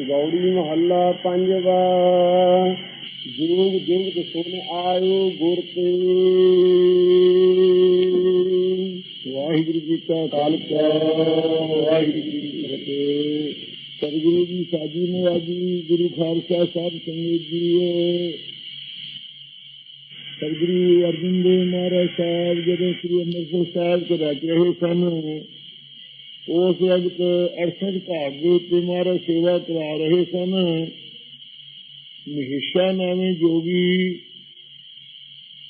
ਗੌੜੀ ਮਹੱਲਾ ਪੰਜਵਾ। ਜੁਗ ਜੁਗ ਸੁਨ ਆਇਓ ਗੁਰ ਤੇ ਵਾਹਿਗੁਰੂ ਜੀ ਕਾ ਖਾਲਸਾ, ਵਾਹਿਗੁਰੂ ਜੀ ਕੀ ਫਤਿਹ। ਸਤਿਗੁਰੂ ਜੀ ਸਾਜੀ ਨਵਾਜੀ, ਗੁਰੂ ਖਾਲਸਾ ਸਾਹਿਬ ਸੰਗਤ ਜੀਓ। ਸਤਿਗੁਰੂ ਅਰਜਨ ਦੇਵ ਮਹਾਰਾਜ ਸਾਹਿਬ, ਜਦੋਂ ਸ੍ਰੀ ਅੰਮ੍ਰਿਤਸਰ ਸਾਹਿਬ ਤੋਂ ਰਹਿ ਰਹੇ ਸਨ ਉਸ ਵਕਤ 68 ਘਾਟ ਦੇ ਉੱਤੇ ਮਹਾਰਾਜ ਸੇਵਾ ਕਰਾ ਰਹੇ ਸਨ, ਮਹਿਸ਼ਾ ਨਾਮੇ ਜੋਗੀ,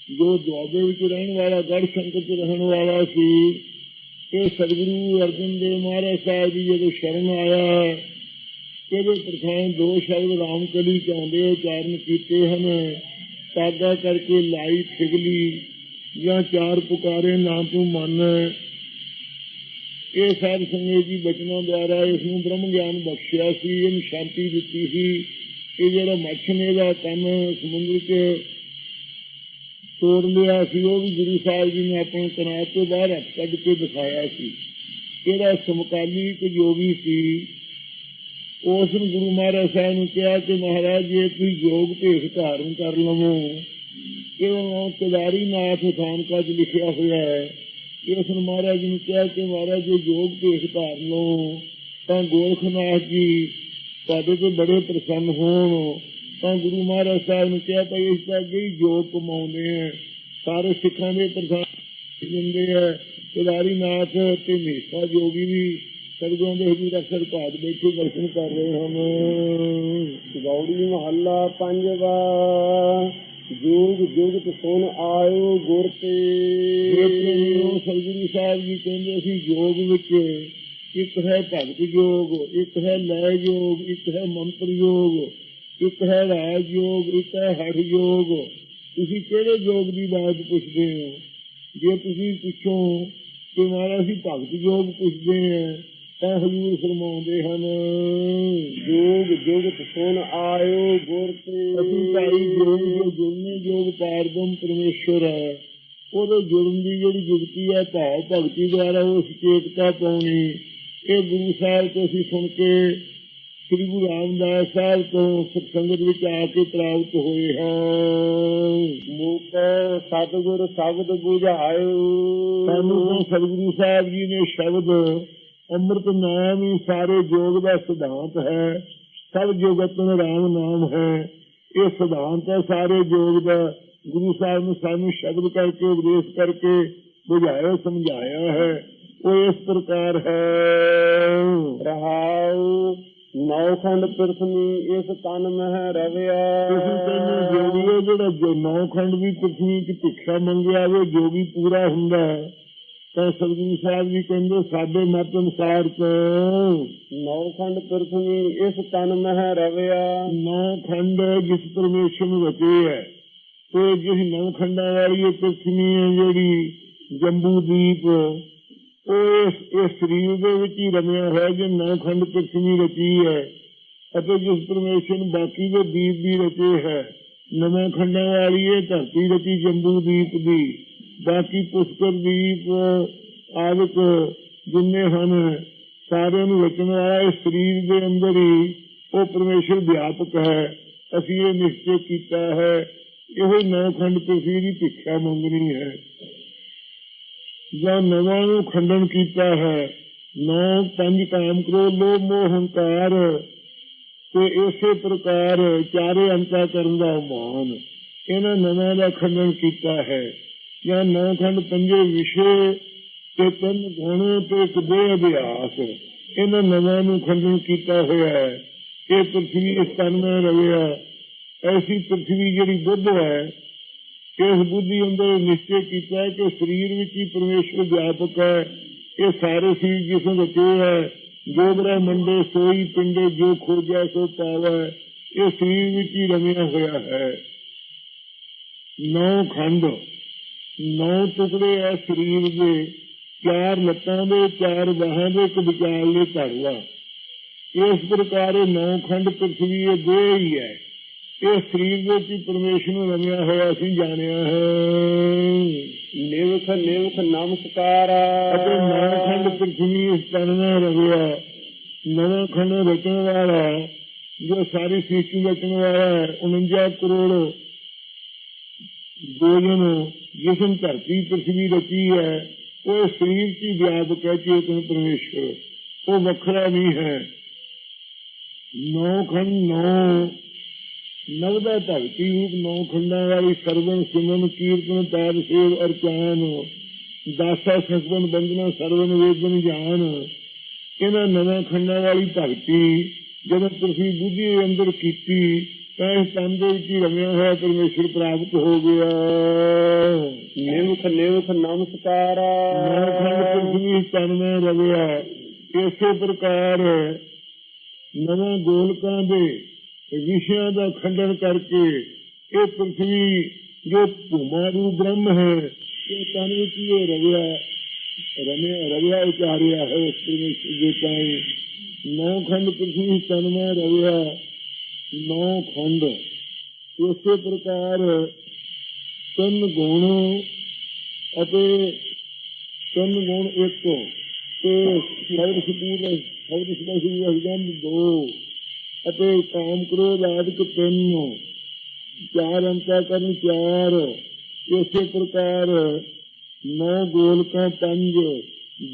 ਜੋ ਦੁਆਬੇ ਵਿੱਚ ਰਹਿਣ ਵਾਲਾ ਗੜ ਸ਼ੰਕਰ ਚ ਰਹਿਣ ਵਾਲਾ ਸੀ ਇਹ ਸਤਿਗੁਰੂ ਅਰਜਨ ਦੇਵ ਮਹਾਰਾਜ ਸਾਹਿਬ ਜੀ ਜਦੋਂ ਸ਼ਰਨ ਆਇਆ, ਇਹਦੇ ਪ੍ਰਥਾਨ ਦੋ ਸ਼ਬਦ ਰਾਮਕਲੀ ਚਾਹੁੰਦੇ ਉਚਾਰਨ ਕੀਤੇ ਹਨ। ਤਾਗਾ ਕਰਕੇ ਲਾਈ ਫਿਗਲੀ ਜਾਂ ਚਾਰ ਪੁਕਾਰੇ ਨਾ ਤੂੰ ਮਨ ਇਹ ਸਾਧ ਸੰਗਤ ਜੀ ਬਚਨਾਂ ਦੁਆਰਾ ਇਸ ਨੂੰ ਬ੍ਰਹਮ ਗਿਆਨ ਬਖਸ਼ਿਆ ਸੀ, ਇਹਨੂੰ ਸ਼ਾਂਤੀ ਦਿੱਤੀ ਸੀ। ਇਹ ਜਿਹੜਾ ਮੱਛਨੇ ਦਾ ਕੰਮ ਸਮੁੰਦਰ 'ਚ ਤੋੜ ਲਿਆ ਸੀ, ਉਹ ਵੀ ਗੁਰੂ ਸਾਹਿਬ ਜੀ ਨੇ ਆਪਣੇ ਕਨਾਤ ਤੋਂ ਬਾਹਰ ਕੱਢ ਕੇ ਦਿਖਾਇਆ ਸੀ। ਇਹਦਾ ਸਮਕਾਲੀ ਇੱਕ ਯੋਗੀ ਸੀ, ਉਸ ਨੂੰ ਗੁਰੂ ਮਹਾਰਾਜ ਸਾਹਿਬ ਨੂੰ ਕਿਹਾ ਕਿ ਮਹਾਰਾਜ ਜੀ ਤੁਸੀਂ ਯੋਗ ਭੇਖ ਧਾਰਨ ਕਰ ਲਵੋ। ਇਹ ਉਹ ਕੇਦਾਰੀ ਨਾਥ ਖਾਨਕਾ 'ਚ ਲਿਖਿਆ ਹੋਇਆ ਹੈ। ਇਸ ਮਹਾਰਾਜ ਨੂੰ ਕਿਹਾ ਕਿ ਮਹਾਰਾਜ, ਜੇ ਯੋਗ ਭੇਖ ਧਾਰਨ ਲਓ ਤਾਂ ਗੋਰਖਨਾਥ ਜੀ ਤੁਹਾਡੇ ਤੇ ਬੜੇ ਪ੍ਰਸੰਨ ਹੋਣ। ਤਾਂ ਗੁਰੂ ਮਹਾਰਾਜ ਸਾਹਿਬ ਨੇ ਕਿਹਾ ਭਾਈ ਇਸ ਦਾ ਅੱਗੇ ਯੋਗ ਕਮਾਉਂਦੇ ਆ ਸਾਰੇ ਸਿੱਖਾਂ ਦੇ ਪ੍ਰਸੰਨ ਦਿੰਦੇ ਆ। ਕੇਦਾਰੀ ਨਾਥ ਤੇ ਮੀਸਾ ਜੋਗੀ ਵੀ ਸਤਿਗੁਰਾਂ ਦੇ ਹਜ਼ੂਰ ਅਕਸਰ ਭਾਗ ਬੈਠੇ ਦਰਸ਼ਨ ਕਰ ਰਹੇ ਹਨ। ਗੌੜੀ ਮਹੱਲਾ ਪੰਜਵਾ। ਜੁਗ ਜੁਗ ਸੁਨ ਆਇਓ ਗੁਰ ਤੇ। ਸਤਿਗੁਰੂ ਸਾਹਿਬ ਜੀ ਕਹਿੰਦੇ ਸੀ ਯੋਗ ਵਿੱਚ ਇੱਕ ਹੈ ਭਗਤ ਯੋਗ ਇੱਕ ਹੈ ਲੈ ਯੋਗ ਇੱਕ ਹੈ ਮੰਤਰ ਯੋਗ ਇੱਕ ਹੈ ਰਾਜ ਯੋਗ ਇੱਕ ਹੈ ਹਠ ਯੋਗ ਤੁਸੀਂ ਕਿਹੜੇ ਯੋਗ ਦੀ ਬਾਤ ਪੁੱਛਦੇ ਹੋ? ਜੇ ਤੁਸੀਂ ਪੁੱਛੋ ਕਿ ਮਹਾਰਾਜ ਅਸੀਂ ਭਗਤ ਯੋਗ ਪੁੱਛਦੇ ਹਾਂ ਤਾਂ ਹਜ਼ੂਰ ਫਰਮਾਉਂਦੇ ਹਨ ਜੋਗ ਜੋਗ ਸੁਨ ਆਇਓ ਗੁਰ ਤੇ ਅਸੀਂ ਭਾਈ ਜੋਗ ਜੋ ਜੋਗ ਪਾਰਦਮ ਪਰਮੇਸ਼ਰ ਹੈ ਉਹਦੇ ਜੁਰਮ ਦੀ ਜਿਹੜੀ ਜੁਗਤੀ ਹੈ ਭਾਵ ਭਗਤੀ ਦੁਆਰਾ ਉਸ ਚੇਤਕਾ ਪਾਉਣੀ। ਇਹ ਗੁਰੂ ਸਾਹਿਬ ਤੋਂ ਅਸੀਂ ਸੁਣ ਕੇ ਸ੍ਰੀ ਗੁਰੂ ਰਾਮਦਾਸ ਸਾਹਿਬ ਤੋਂ ਸਤਸੰਗਤ ਵਿੱਚ ਆ ਕੇ ਪ੍ਰਾਪਤ ਹੋਏ ਹਾਂ। ਮੂਕ ਸਤਿਗੁਰ ਸ਼ਬਦ ਬੁਝਾਇਓ। ਸਾਨੂੰ ਸਤਿਗੁਰੂ ਸਾਹਿਬ ਜੀ ਨੇ ਸ਼ਬਦ ਅੰਮ੍ਰਿਤ ਨਾਮ ਹੀ ਸਾਰੇ ਯੋਗ ਦਾ ਸਿਧਾਂਤ ਹੈ ਸਭ ਜਗਤ ਨੂੰ ਰਾਮ ਨਾਮ ਹੈ। ਇਹ ਸਿਧਾਂਤ ਹੈ ਸਾਰੇ ਯੋਗ ਦਾ। ਗੁਰੂ ਸਾਹਿਬ ਨੇ ਸਾਨੂੰ ਸ਼ਬਦ ਕਰਕੇ ਉਪਦੇਸ਼ ਕਰਕੇ ਬੁਝਾਇਆ ਸਮਝਾਇਆ ਹੈ। ਉਹ ਇਸ ਪ੍ਰਕਾਰ ਹੈ। ਰਹਾਉ ਨੌਖੰਡ ਪ੍ਰਥਮੀ ਇਸ ਤਨ ਮਹਿ ਰਵਿਆ। ਤੁਸੀਂ ਤੈਨੂੰ ਜੋਗੀਓ ਜਿਹੜਾ ਜੋ ਨੌਖੰਡ ਵੀ ਪ੍ਰਥਮੀ ਚ ਭਿੱਖਾ ਮੰਗਿਆ ਉਹ ਜੋਗੀ ਪੂਰਾ ਹੁੰਦਾ ਤਾਂ ਸਤਿਗੁਰੂ ਸਾਹਿਬ ਜੀ ਕਹਿੰਦੇ ਸਾਡੇ ਮਤ ਅਨੁਸਾਰ ਤੋਂ ਨੌਖੰਡ ਪ੍ਰਥਮੀ ਇਸ ਤਨ ਮਹਿ ਰਵਿਆ। ਨੌਖੰਡ ਜਿਸ ਪਰਮੇਸ਼ਰ ਨੂੰ ਰਚੇ ਹੈ। ਤੇ ਜਿਸ ਨੌਖੰਡਾਂ ਵਾਲੀ ਇਹ ਪ੍ਰਥਮੀ ਹੈ ਜਿਹੜੀ ਜੰਬੂ ਦੀਪ ਉਹ ਇਸ ਸਰੀਰ ਦੇ ਵਿੱਚ ਹੀ ਰਮਿਆ ਹੋਇਆ ਜੋ ਨੌਖੰਡ ਪ੍ਰਥਮੀ ਰਚੀ ਹੈ। ਅਤੇ ਜਿਸ ਪਰਮੇਸ਼ਰ ਨੇ ਬਾਕੀ ਦੇ ਦੀਪ ਵੀ ਰਚੇ ਹੈ। ਨਵੇਂ ਖੰਡਾਂ ਵਾਲੀ ਇਹ ਧਰਤੀ ਰਚੀ ਜੰਬੂ ਦੀਪ ਦੀ। ਬਾਕੀ ਪੁਸ਼ਕਰ ਦੀਪ ਆਦਿਕ ਜਿੰਨੇ ਹਨ, ਸਾਰਿਆਂ ਨੂੰ ਰਚਣ ਵਾਲਾ ਇਸ ਸਰੀਰ ਦੇ ਅੰਦਰ ਹੀ ਉਹ ਪਰਮੇਸ਼ਰ ਵਿਆਪਕ ਹੈ। ਅਸੀਂ ਇਹ ਨਿਸ਼ਚੈ ਕੀਤਾ ਹੈ, ਇਹ ਨੌ ਖੰਡ ਤੁਸੀਂ ਦੀ ਭਿੱਖਿਆ ਮੰਗਣੀ ਹੈ। ਜਾਂ ਨਵਾਂ ਨੂੰ ਖੰਡਨ ਕੀਤਾ ਹੈ। ਨੌ, ਪੰਜ ਕਾਮ ਕ੍ਰੋਧ, ਲੋਭ, ਮੋਹ, ਹੰਕਾਰ ਤੇ ਇਸੇ ਪ੍ਰਕਾਰ ਚਾਰੇ ਅੰਤਾ ਕਰਨ ਦਾ ਮਾਨ ਇਹਨਾਂ ਨਵਾਂ ਦਾ ਖੰਡਨ ਕੀਤਾ ਹੈ। ਜਾਂ ਨੌ ਖੰਡ ਪੰਜੇ ਵਿਸ਼ੇ ਤੇ ਤਿੰਨ ਗੁਣ ਤੇ ਇੱਕ ਦੇ ਅਭਿਆਸ ਇਹਨਾਂ ਨਵਾਂ ਨੂੰ ਖੰਡਨ ਕੀਤਾ ਹੋਇਆ ਹੈ। ਇਹ ਪ੍ਰਥਵੀ ਇਸ ਤਨ ਵਿੱਚ ਰਵਿਆ ਐਸੀ ਪ੍ਰਥਵੀ ਜਿਹੜੀ ਬੁੱਧ ਹੈ, ਇਸ ਬੁੱਧੀ ਅੰਦਰ ਨਿਸ਼ਚੈ ਕੀਤਾ ਹੈ ਕਿ ਸਰੀਰ ਵਿੱਚ ਹੀ ਪਰਮੇਸ਼ਰ ਵਿਆਪਕ ਹੈ। ਇਹ ਸਾਰੇ ਸਰੀਰ ਜਿਸ ਨੂੰ ਰਚੇ ਹੈ ਜੋ ਬ੍ਰਹਮੰਡੇ ਸੋਈ, ਪਿੰਡੇ, ਜੋ ਖੋਜਿਆ ਸੋ ਪਾਵੈ, ਇਹ ਸਰੀਰ ਵਿੱਚ ਹੀ ਰਮਿਆ ਹੋਇਆ ਹੈ। ਨੌ ਖੰਡ। ਨੌ ਟੁਕੜੇ ਹੈ ਸਰੀਰ ਦੇ ਚਾਰ ਲੱਤਾਂ ਦੇ ਚਾਰ ਬਾਹਾਂ ਦੇ ਇੱਕ ਵਿਚਾਲੇ ਧੜਵਾ ਇਸ ਪ੍ਰਕਾਰ ਨੌ ਖੰਡ ਪ੍ਰਥਵੀ ਇਹ ਦੋ ਹੀ ਹੈ। ਇਹ ਸਰੀਰ ਦੇ ਵਿੱਚ ਪਰਮੇਸ਼ਰ ਨੂੰ ਰਮਿਆ ਹੋਇਆ ਅਸੀਂ ਜਾਣਿਆ ਹੈ। ਨਿਵਖ ਨਿਵਖ ਨਮਸਕਾਰ। ਅਤੇ ਨੌ ਖੰਡ ਪ੍ਰਥਵੀ ਇਸ ਵਿੱਚ ਰਵਿਆ ਨਵਾਂ ਖੰਡ ਰਚਣ ਵਾਲਾ ਜੋ ਸਾਰੀ ਸ੍ਰਿਸ਼ਟੀ ਰਚਣ ਵਾਲਾ ਹੈ 49 ਕਰੋੜ ਗੋਲਨ ਜਿਸਮ ਧਰਤੀ ਪ੍ਰithvi ਰਚੀ ਹੈ, ਉਹ ਸਰੀਰ ਦੀ ਵਿਆਪਕ ਹੈ ਚੇਤਨ ਪਰਮੇਸ਼ਰ ਉਹ ਵੱਖਰਾ ਨਹੀਂ ਹੈ। ਨੌ ਖੰਡ ਨੌ, ਨਵਦਾ ਭਗਤੀ ਰੂਪ ਨੌ ਖੰਡਾਂ ਵਾਲੀ ਸਰਵਨ ਸਿਮਰਨ ਕੀਰਤਨ ਤਾਰ ਸੇਵ ਅਰਚਾਨ ਦਾਸਾ ਸਸਵਨ ਬੰਦਨਾ ਸਰਵਨ ਵੇਦਨ ਜਾਨ ਇਹਨਾਂ ਨਵੇਂ ਖੰਡਾਂ ਵਾਲੀ ਭਗਤੀ ਜਦੋਂ ਤੁਸੀਂ ਬੁੱਧੀ ਅੰਦਰ ਕੀਤੀ ਤਾਂ ਇਸ ਤਨ ਦੇ ਵਿੱਚ ਰਮਿਆ ਹੋਇਆ ਪਰਮੇਸ਼ਰ ਪ੍ਰਾਪਤ ਹੋ ਗਿਆ। ਨਿਮਖ ਨਿਮਖ ਨਮਸਕਾਰਾ। ਨੌ ਖੰਡ ਪ੍ਰithvi ਤਨ में ਰਵਿਆ ਇਸੇ ਪ੍ਰਕਾਰ ਨਵੇਂ ਗੋਲਕਾਂ ਦੇ ਵਿਸ਼ਿਆਂ ਦਾ ਖੰਡਨ ਕਰਕੇ ਇਹ ਪ੍ਰithvi ਜੋ ਭੂਮਾ ਰੂ ਬ੍ਰਹਮ ਹੈ ਇਹ ਤਨ ਵਿੱਚ ਇਹ ਰਵਿਆ ਰਮਿਆ ਰਵਿਆ ਉਚਾਰਿਆ ਹੈ ਪਰਮੇਸ਼ਰ ਦੇ ਤਾਈ ਨੌ ਖੰਡ ਪ੍ਰithvi ਤਨ में ਰਵਿਆ ਨੌ ਖੰਡ। ਇਸੇ ਪ੍ਰਕਾਰ ਤਿੰਨ ਗੁਣ ਅਤੇ ਤਿੰਨ ਗੁਣ ਇੱਕ। ਤੇ ਸ਼ਬਦ ਸਪੂਰ ਸ਼ਬਦ ਸਪੂਰ ਹਜਮ ਦੋ ਅਤੇ ਕਾਮ ਕ੍ਰੋਧ ਆਦਿਕ ਤਿੰਨ। ਚਾਰ ਅੰਤਾ ਕਰਨ ਚਾਰ। ਇਸੇ ਪ੍ਰਕਾਰ ਨੌ ਗੋਲਕਾਂ ਪੰਜ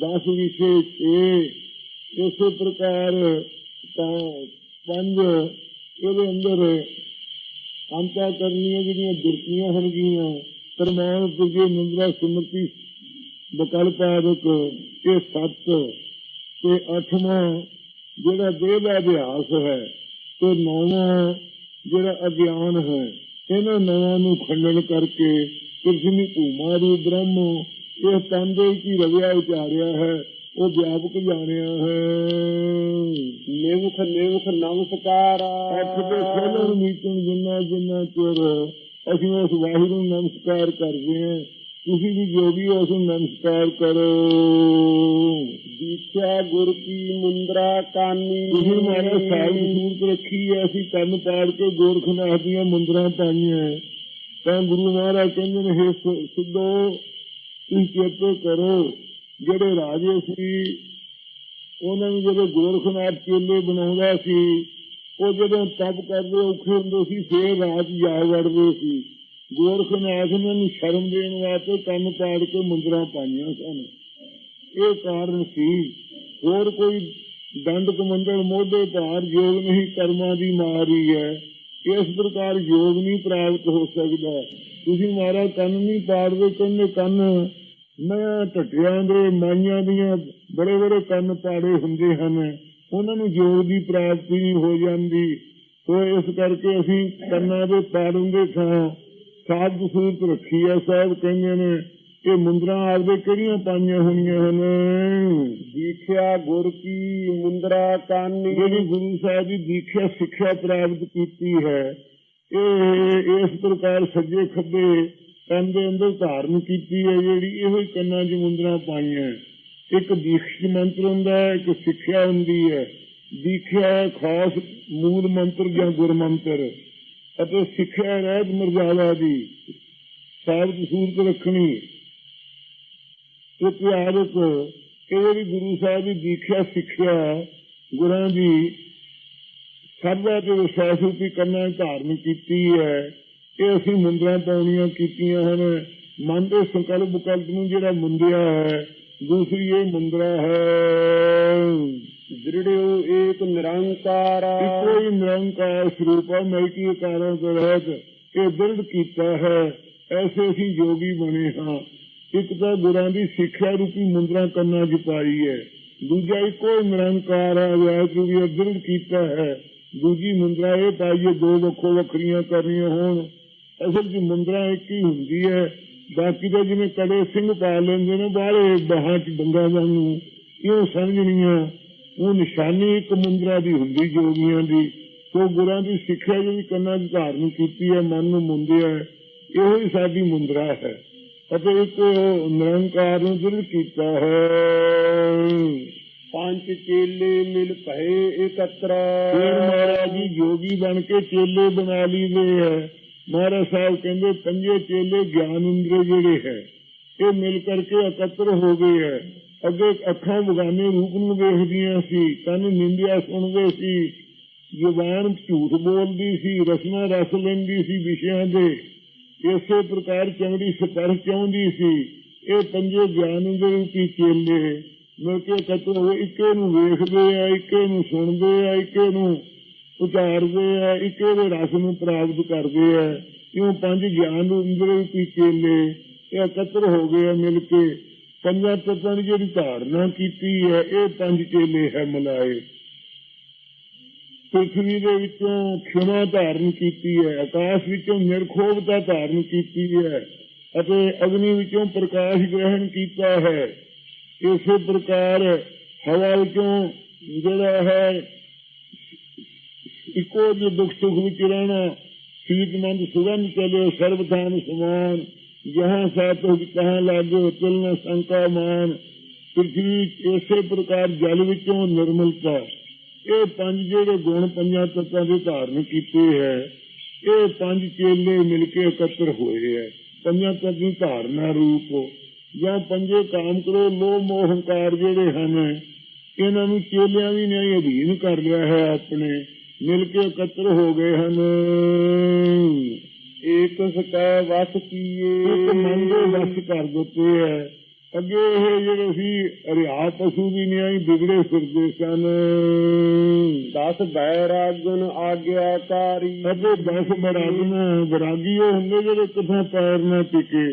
10 ਵਿਸ਼ੇ ਛੇ। ਇਸੇ ਪ੍ਰਕਾਰ ਤਾਂ ਪੰਜ ਇਹਦੇ ਅੰਦਰ ਅੰਤਾ ਕਰਨੀਆਂ ਜਿਹੜੀਆਂ ਦੁਰਤੀਆਂ ਹਨ ਗੀਆਂ ਪ੍ਰਮਾਣ ਪੁਰਜੇ ਨਿੰਦਰਾ ਸੁਮਤੀ ਵਿਕਲਪ ਆਦਿਕ ਇਹ ਸੱਤ ਤੇ ਅੱਠਵਾਂ ਜਿਹੜਾ ਦੇਹ ਦਾ ਅਭਿਆਸ ਹੈ ਤੇ ਨੌਵਾਂ ਜਿਹੜਾ ਅਗਿਆਨ ਹੈ, ਇਹਨਾਂ ਨਵਾਂ ਨੂੰ ਖੰਡਨ ਕਰਕੇ ਪ੍ਰਥਮੀ ਭੂਮਾ ਰੂ ਬ੍ਰਹਮ, ਇਹ ਤਨ ਦੇ ਰਵਿਆ ਉਚਾਰਿਆ ਹੈ। ਉਹ ਵਿਆਪਕ ਜਾਣਿਆ ਹੈ। ਨਿਮਖ ਨਿਮਖ ਨਮਸਕਾਰਾ। ਅੱਠ ਦੇ ਸੋਲਰ ਮੀਟਿੰਗ ਜਿੰਨਾ ਜਿੰਨਾ ਚਿਰ ਅਸੀਂ ਉਸ ਵਾਹਿਗੁਰੂ ਨੂੰ ਨਮਸਕਾਰ ਕਰਦੇ ਹਾਂ ਤੁਸੀਂ ਵੀ ਜੋ ਵੀ ਉਸ ਨੂੰ ਨਮਸਕਾਰ ਕਰੋ। ਦੀਖਿਆ ਗੁਰ ਕੀ ਮੁੰਦਰਾ ਕਾਨੀ ਤੁਸੀਂ ਮਾਰਾ ਸਾਲ ਸੂਰਤ ਰੱਖੀ ਹੈ ਅਸੀਂ ਕੰਨ ਪਾੜ ਕੇ ਗੋਰਖਨਾਥ ਦੀਆਂ ਮੁੰਦਰਾਂ ਪਾਈਆਂ ਤਾਂ ਗੁਰੂ ਮਹਾਰਾਜ ਕਹਿੰਦੇ ਨੇ ਸਿੱਧੋ ਤੁਸੀਂ ਚੇਤੇ ਕਰੋ। ਜਿਹੜੇ ਰਾਜੇ ਸੀ, ਉਹਨਾਂ ਨੂੰ ਜਦੋਂ ਗੋਰਖਨਾਥ ਚੇਲੇ ਬਣਾਉਂਦਾ ਸੀ, ਉਹ ਜਦੋਂ ਤਪ ਕਰਦੇ ਔਖੇ ਹੁੰਦੇ ਸੀ, ਫੇਰ ਰਾਤ ਜਾ ਵੜਦੇ ਸੀ। ਗੋਰਖਨਾਥ ਨੂੰ ਸ਼ਰਮ ਦੇਣ ਵਾਸਤੇ ਕੰਨ ਪਾੜ ਕੇ ਮੁੰਦਰਾਂ ਪਾਈਆਂ ਸਨ। ਇਹ ਕਾਰਨ ਸੀ, ਹੋਰ ਕੋਈ ਦੰਡ ਕਮੰਡਲ ਮੋਢੇ ਭਾਰ ਯੋਗ ਨਹੀਂ, ਕਰਮਾਂ ਦੀ ਮਾਰੀ ਹੈ ਇਸ ਪ੍ਰਕਾਰ ਯੋਗ ਨਹੀਂ ਪ੍ਰਾਪਤ ਹੋ ਸਕਦਾ। ਤੁਸੀਂ ਮਾਰਾ ਕੰਨ ਨਹੀਂ ਪਾੜਦੇ, ਕਹਿੰਦੇ ਕੰਨ ਮੈਂ ਟੱਟਿਆਂ ਦੇ, ਮਾਈਆਂ ਦੀਆਂ ਬੜੇ ਬੜੇ ਕੰਨ ਪਾੜੇ ਹੁੰਦੇ ਹਨ। ਉਹਨਾਂ ਨੂੰ ਯੋਗ ਦੀ ਪ੍ਰਾਪਤੀ ਨਹੀਂ ਹੋ ਜਾਂਦੀ। ਸੋ ਇਸ ਕਰਕੇ ਅਸੀਂ ਕੰਨਾਂ ਦੇ ਪਾੜਨ ਦੇ ਥਾਂ। ਸਾਧ ਸੂਰਤ ਰੱਖੀ ਹੈ ਸਾਹਿਬ ਕਹਿੰਦੇ ਨੇ ਇਹ ਮੁੰਦਰਾਂ ਆਪਦੇ ਕਿਹੜੀਆਂ ਪਾਈਆਂ ਹੋਈਆਂ ਹਨ? ਦੀਖਿਆ ਗੁਰ ਕੀ, ਮੁੰਦਰਾ ਕੰਨ। ਜਿਹੜੀ ਗੁਰੂ ਸਾਹਿਬ ਦੀ ਦੀਖਿਆ ਸਿੱਖਿਆ ਪ੍ਰਾਪਤ ਕੀਤੀ ਹੈ, ਇਹ ਇਸ ਪ੍ਰਕਾਰ ਸੱਜੇ ਖੱਬੇ ਕੰਨ ਦੇ ਅੰਦਰ ਧਾਰਨ ਕੀਤੀ ਹੈ ਜਿਹੜੀ ਇਹੋ ਹੀ ਕੰਨਾਂ 'ਚ ਮੁੰਦਰਾਂ ਪਾਈਆਂ ਇੱਕ ਦੀਖਿਤ ਮੰਤਰ ਹੁੰਦਾ ਹੈ, ਇੱਕ ਸਿੱਖਿਆ ਹੁੰਦੀ ਹੈ। ਦੀਖਿਆ ਹੈ ਖਾਸ ਮੂਲ ਮੰਤਰ ਜਾਂ ਗੁਰ ਮੰਤਰ ਅਤੇ ਸਿੱਖਿਆ ਰਹਿਤ ਮਰਜ਼ਾਦਾ ਦੀ ਸਾਬਤ ਸੂਰਤ ਰੱਖਣੀ। ਇੱਕ ਆਦਤ ਜਿਹੜੀ ਗੁਰੂ ਸਾਹਿਬ ਦੀ ਦੀਖਿਆ ਸਿੱਖਿਆ ਗੁਰਾਂ ਦੀ ਸਰਦਾ ਤੇ ਵਿਸ਼ਵਾਸ ਰੂਪੀ ਕੰਨਾਂ ਧਾਰਨ ਕੀਤੀ ਹੈ। ਇਹ ਅਸੀਂ ਮੁੰਦਰਾਂ ਪਾਉਣੀਆਂ ਕੀਤੀਆਂ ਹਨ। ਮਨ ਦੇ ਸੰਕਲਪ ਵਿਕਲਪ ਨੂੰ ਜਿਹੜਾ ਮੁੰਦਿਆ ਹੈ ਦੂਸਰੀ ਇਹ ਮੁੰਦਰਾ ਹੈ। ਦ੍ਰਿੜਿਓ ਏਕ ਨਿਰੰਕਾਰਾ। ਹੀ ਨਿਰੰਕਾਰ ਸਰੂਪ ਹੈ ਮੈਕੀ ਕਾਰਾਂ ਤੋਂ ਰਹਿਤ ਇਹ ਦ੍ਰਿੜ ਕੀਤਾ ਹੈ। ਐਸੇ ਅਸੀਂ ਜੋਗੀ ਬਣੇ ਹਾਂ। ਇੱਕ ਤਾਂ ਗੁਰਾਂ ਦੀ ਸਿੱਖਿਆ ਰੂਪੀ ਮੁੰਦਰਾ ਕੰਨਾਂ 'ਚ ਪਾਈ ਹੈ। ਦੂਜਾ ਇੱਕੋ ਨਿਰੰਕਾਰ ਹੈ ਵਾਹਿਗੁਰੂ ਵੀ ਦ੍ਰਿੜ ਕੀਤਾ ਹੈ। ਦੂਜੀ ਮੁੰਦਰਾ ਇਹ ਪਾਈਏ ਦੋ ਵੱਖੋ ਵੱਖਰੀਆਂ ਕਰਨੀਆਂ ਹੋਣ। ਅਸਲ 'ਚ ਮੁੰਦਰਾ ਇੱਕ ਹੀ ਹੁੰਦੀ ਹੈ। ਬਾਕੀ ਤਾਂ ਜਿਵੇਂ ਕੜੇ ਸਿੰਘ ਪਾ ਲੈਂਦੇ ਨੇ ਬਾਹਰੇ ਬਾਹਾਂ 'ਚ ਬੰਗਾ ਵਾਂਗੂ ਇਹ ਸਮਝਣੀਆਂ ਉਹ ਨਿਸ਼ਾਨੀ ਇੱਕ ਮੁੰਦਰਾ ਦੀ ਹੁੰਦੀ ਜੋਗੀਆਂ ਦੀ। ਸੋ ਗੁਰਾਂ ਦੀ ਸਿੱਖਿਆ ਜਿਹੜੀ ਕੰਨਾਂ 'ਚ ਧਾਰਨ ਕੀਤੀ ਹੈ ਮਨ ਨੂੰ ਮੁੰਦਿਆ ਹੈ। ਇਹੋ ਹੀ ਸਾਡੀ ਮੁੰਦਰਾ ਹੈ। ਅਤੇ ਇੱਕ ਨਿਰੰਕਾਰ ਨੂੰ ਦ੍ਰਿੜ ਕੀਤਾ ਹੈ। ਪੰਜ ਚੇਲੇ ਮਿਲ ਭਏ ਇਕਤਰਾ। ਫਿਰ ਮਹਾਰਾਜ ਜੀ ਜੋਗੀ ਬਣ ਕੇ ਚੇਲੇ ਬਣਾ ਲਈਦੇ ਹੈ। ਮਹਾਰਾਜ ਸਾਹਿਬ ਕਹਿੰਦੇ, ਪੰਜੇ ਚੇਲੇ ਗਿਆਨ ਇੰਦਰੀ ਜਿਹੜੇ ਹੈ, ਇਹ ਮਿਲ ਕਰਕੇ ਇਕੱਤਰ ਹੋ ਗਏ ਹੈ। ਅੱਗੇ ਅੱਖਾਂ ਬਗਾਨੇ ਰੂਪ ਨੂੰ ਵੇਖਦੀਆਂ ਸੀ, ਕੰਨ ਨਿੰਦਿਆ ਸੁਣਦੇ ਸੀ, ਜ਼ੁਬਾਨ ਝੂਠ ਬੋਲਦੀ ਸੀ ਰਸਨਾ ਰਸ ਲੈਂਦੀ ਸੀ ਵਿਸ਼ਿਆਂ ਦੇ। ਇਸੇ ਪ੍ਰਕਾਰ ਚੰਗੜੀ ਸਪਰਸ਼ ਚਾਹੁੰਦੀ ਸੀ, ਇਹ ਪੰਜੇ ਗਿਆਨ ਦੇ ਰੂਪੀ ਚੇਲੇ। ਮਿਲ ਕੇ ਇਕੱਤਰ ਹੋਏ ਇੱਕੇ ਨੂੰ ਵੇਖਦੇ ਆ, ਇੱਕੇ ਨੂੰ ਸੁਣਦੇ ਆ, ਇੱਕੇ ਨੂੰ ਉਚਾਰਦੇ ਆ, ਇੱਕੇ ਦੇ ਰਸ ਨੂੰ ਪ੍ਰਾਪਤ ਕਰਦੇ ਆ। ਕਿਉਂ ਪੰਜ ਗਿਆਨ ਦੇ ਰੂਪੀ ਚੇਲੇ, ਇਹ ਇਕੱਤਰ ਹੋ ਗਏ ਮਿਲ ਕੇ। ਪੰਜਾਂ ਤੱਤਾਂ ਦੀ ਜਿਹੜੀ ਧਾਰਨਾ ਕੀਤੀ ਹੈ, ਇਹ ਪੰਜ ਚੇਲੇ ਹੈ ਮਲਾਏ। ਪ੍ਰਿਥਵੀ ਦੇ ਵਿੱਚੋਂ ਖਿਮਾ ਧਾਰਨ ਕੀਤੀ ਹੈ, ਆਕਾਸ਼ ਵਿੱਚੋਂ ਨਿਰਖੋਭਤਾ ਧਾਰਨ ਕੀਤੀ ਹੈ, ਅਤੇ ਅਗਨੀ ਵਿੱਚੋਂ ਪ੍ਰਕਾਸ਼ ਗ੍ਰਹਿਣ ਕੀਤਾ ਹੈ। ਇਸੇ ਪ੍ਰਕਾਰ ਹਵਾ ਵਿੱਚੋਂ ਜਿਹੜਾ ਹੈ ਇੱਕੋ ਜੇ ਦੁੱਖ ਸੁਖ ਵਿੱਚ ਰਹਿਣਾ, ਸੀਤਮੰਦ ਸੁਗੰਧ ਚਲੇ ਸਰਬ ਥਾਨ ਸਮਾਨ, ਜਹਾਂ ਸਾਤੋ ਕਹਾਂ ਲਾਗੋ ਚਲਨ ਸੰਕਾ ਮਾਨ ਪ੍ਰਿਥਵੀ ਇਸੇ ਪ੍ਰਕਾਰ ਜਲ ਵਿੱਚੋਂ ਨਿਰਮਲਤਾ। ਇਹ ਪੰਜ ਜਿਹੜੇ ਗੁਣ ਪੰਜਾਂ ਤੱਤਾਂ ਦੇ ਧਾਰਨ ਕੀਤੇ ਹੈ, ਇਹ ਪੰਜ ਚੇਲੇ ਮਿਲ ਕੇ ਇਕੱਤਰ ਹੋਏ ਹੈ। ਪੰਜਾਂ ਤੱਤ ਦੀ ਧਾਰਨਾ ਰੂਪ ਜਾਂ ਪੰਜੇ ਕਾਮ ਕਰੋ, ਲੋਭ, ਮੋਹ, ਹੰਕਾਰ ਜਿਹੜੇ ਹਨ, ਇਹਨਾਂ ਨੂੰ ਚੇਲਿਆਂ ਵੀ ਨੇ ਅਧੀਨ ਕਰ ਲਿਆ ਹੈ ਆਪਣੇ। ਮਿਲ ਕੇ ਇਕੱਤਰ ਹੋ ਗਏ ਹਨ। ਏਕ ਸਕੈ ਵਸ ਕੀਏ। ਇੱਕ ਮਨ ਦੇ ਵਸ ਕਰ ਦਿੱਤੇ ਹੈ। ਅੱਗੇ ਇਹ ਜਿਹੜੇ ਸੀ ਰਿਆ ਪਸ਼ੂ ਵੀ ਨਹੀਂ ਆਈ ਵਿਗੜੇ ਫਿਰਦੇ ਸਨ। ਦਸ ਬੈਰਾਗਨ ਆਗਿਆਕਾਰੀ। ਅੱਗੇ ਦਸ ਬਰਾਗਨ ਬਰਾਗੀ ਉਹ ਹੁੰਦੇ ਜਿਹੜੇ ਕਿਥਾਂ ਪੈਰ ਨਾ ਟਿਕੇ।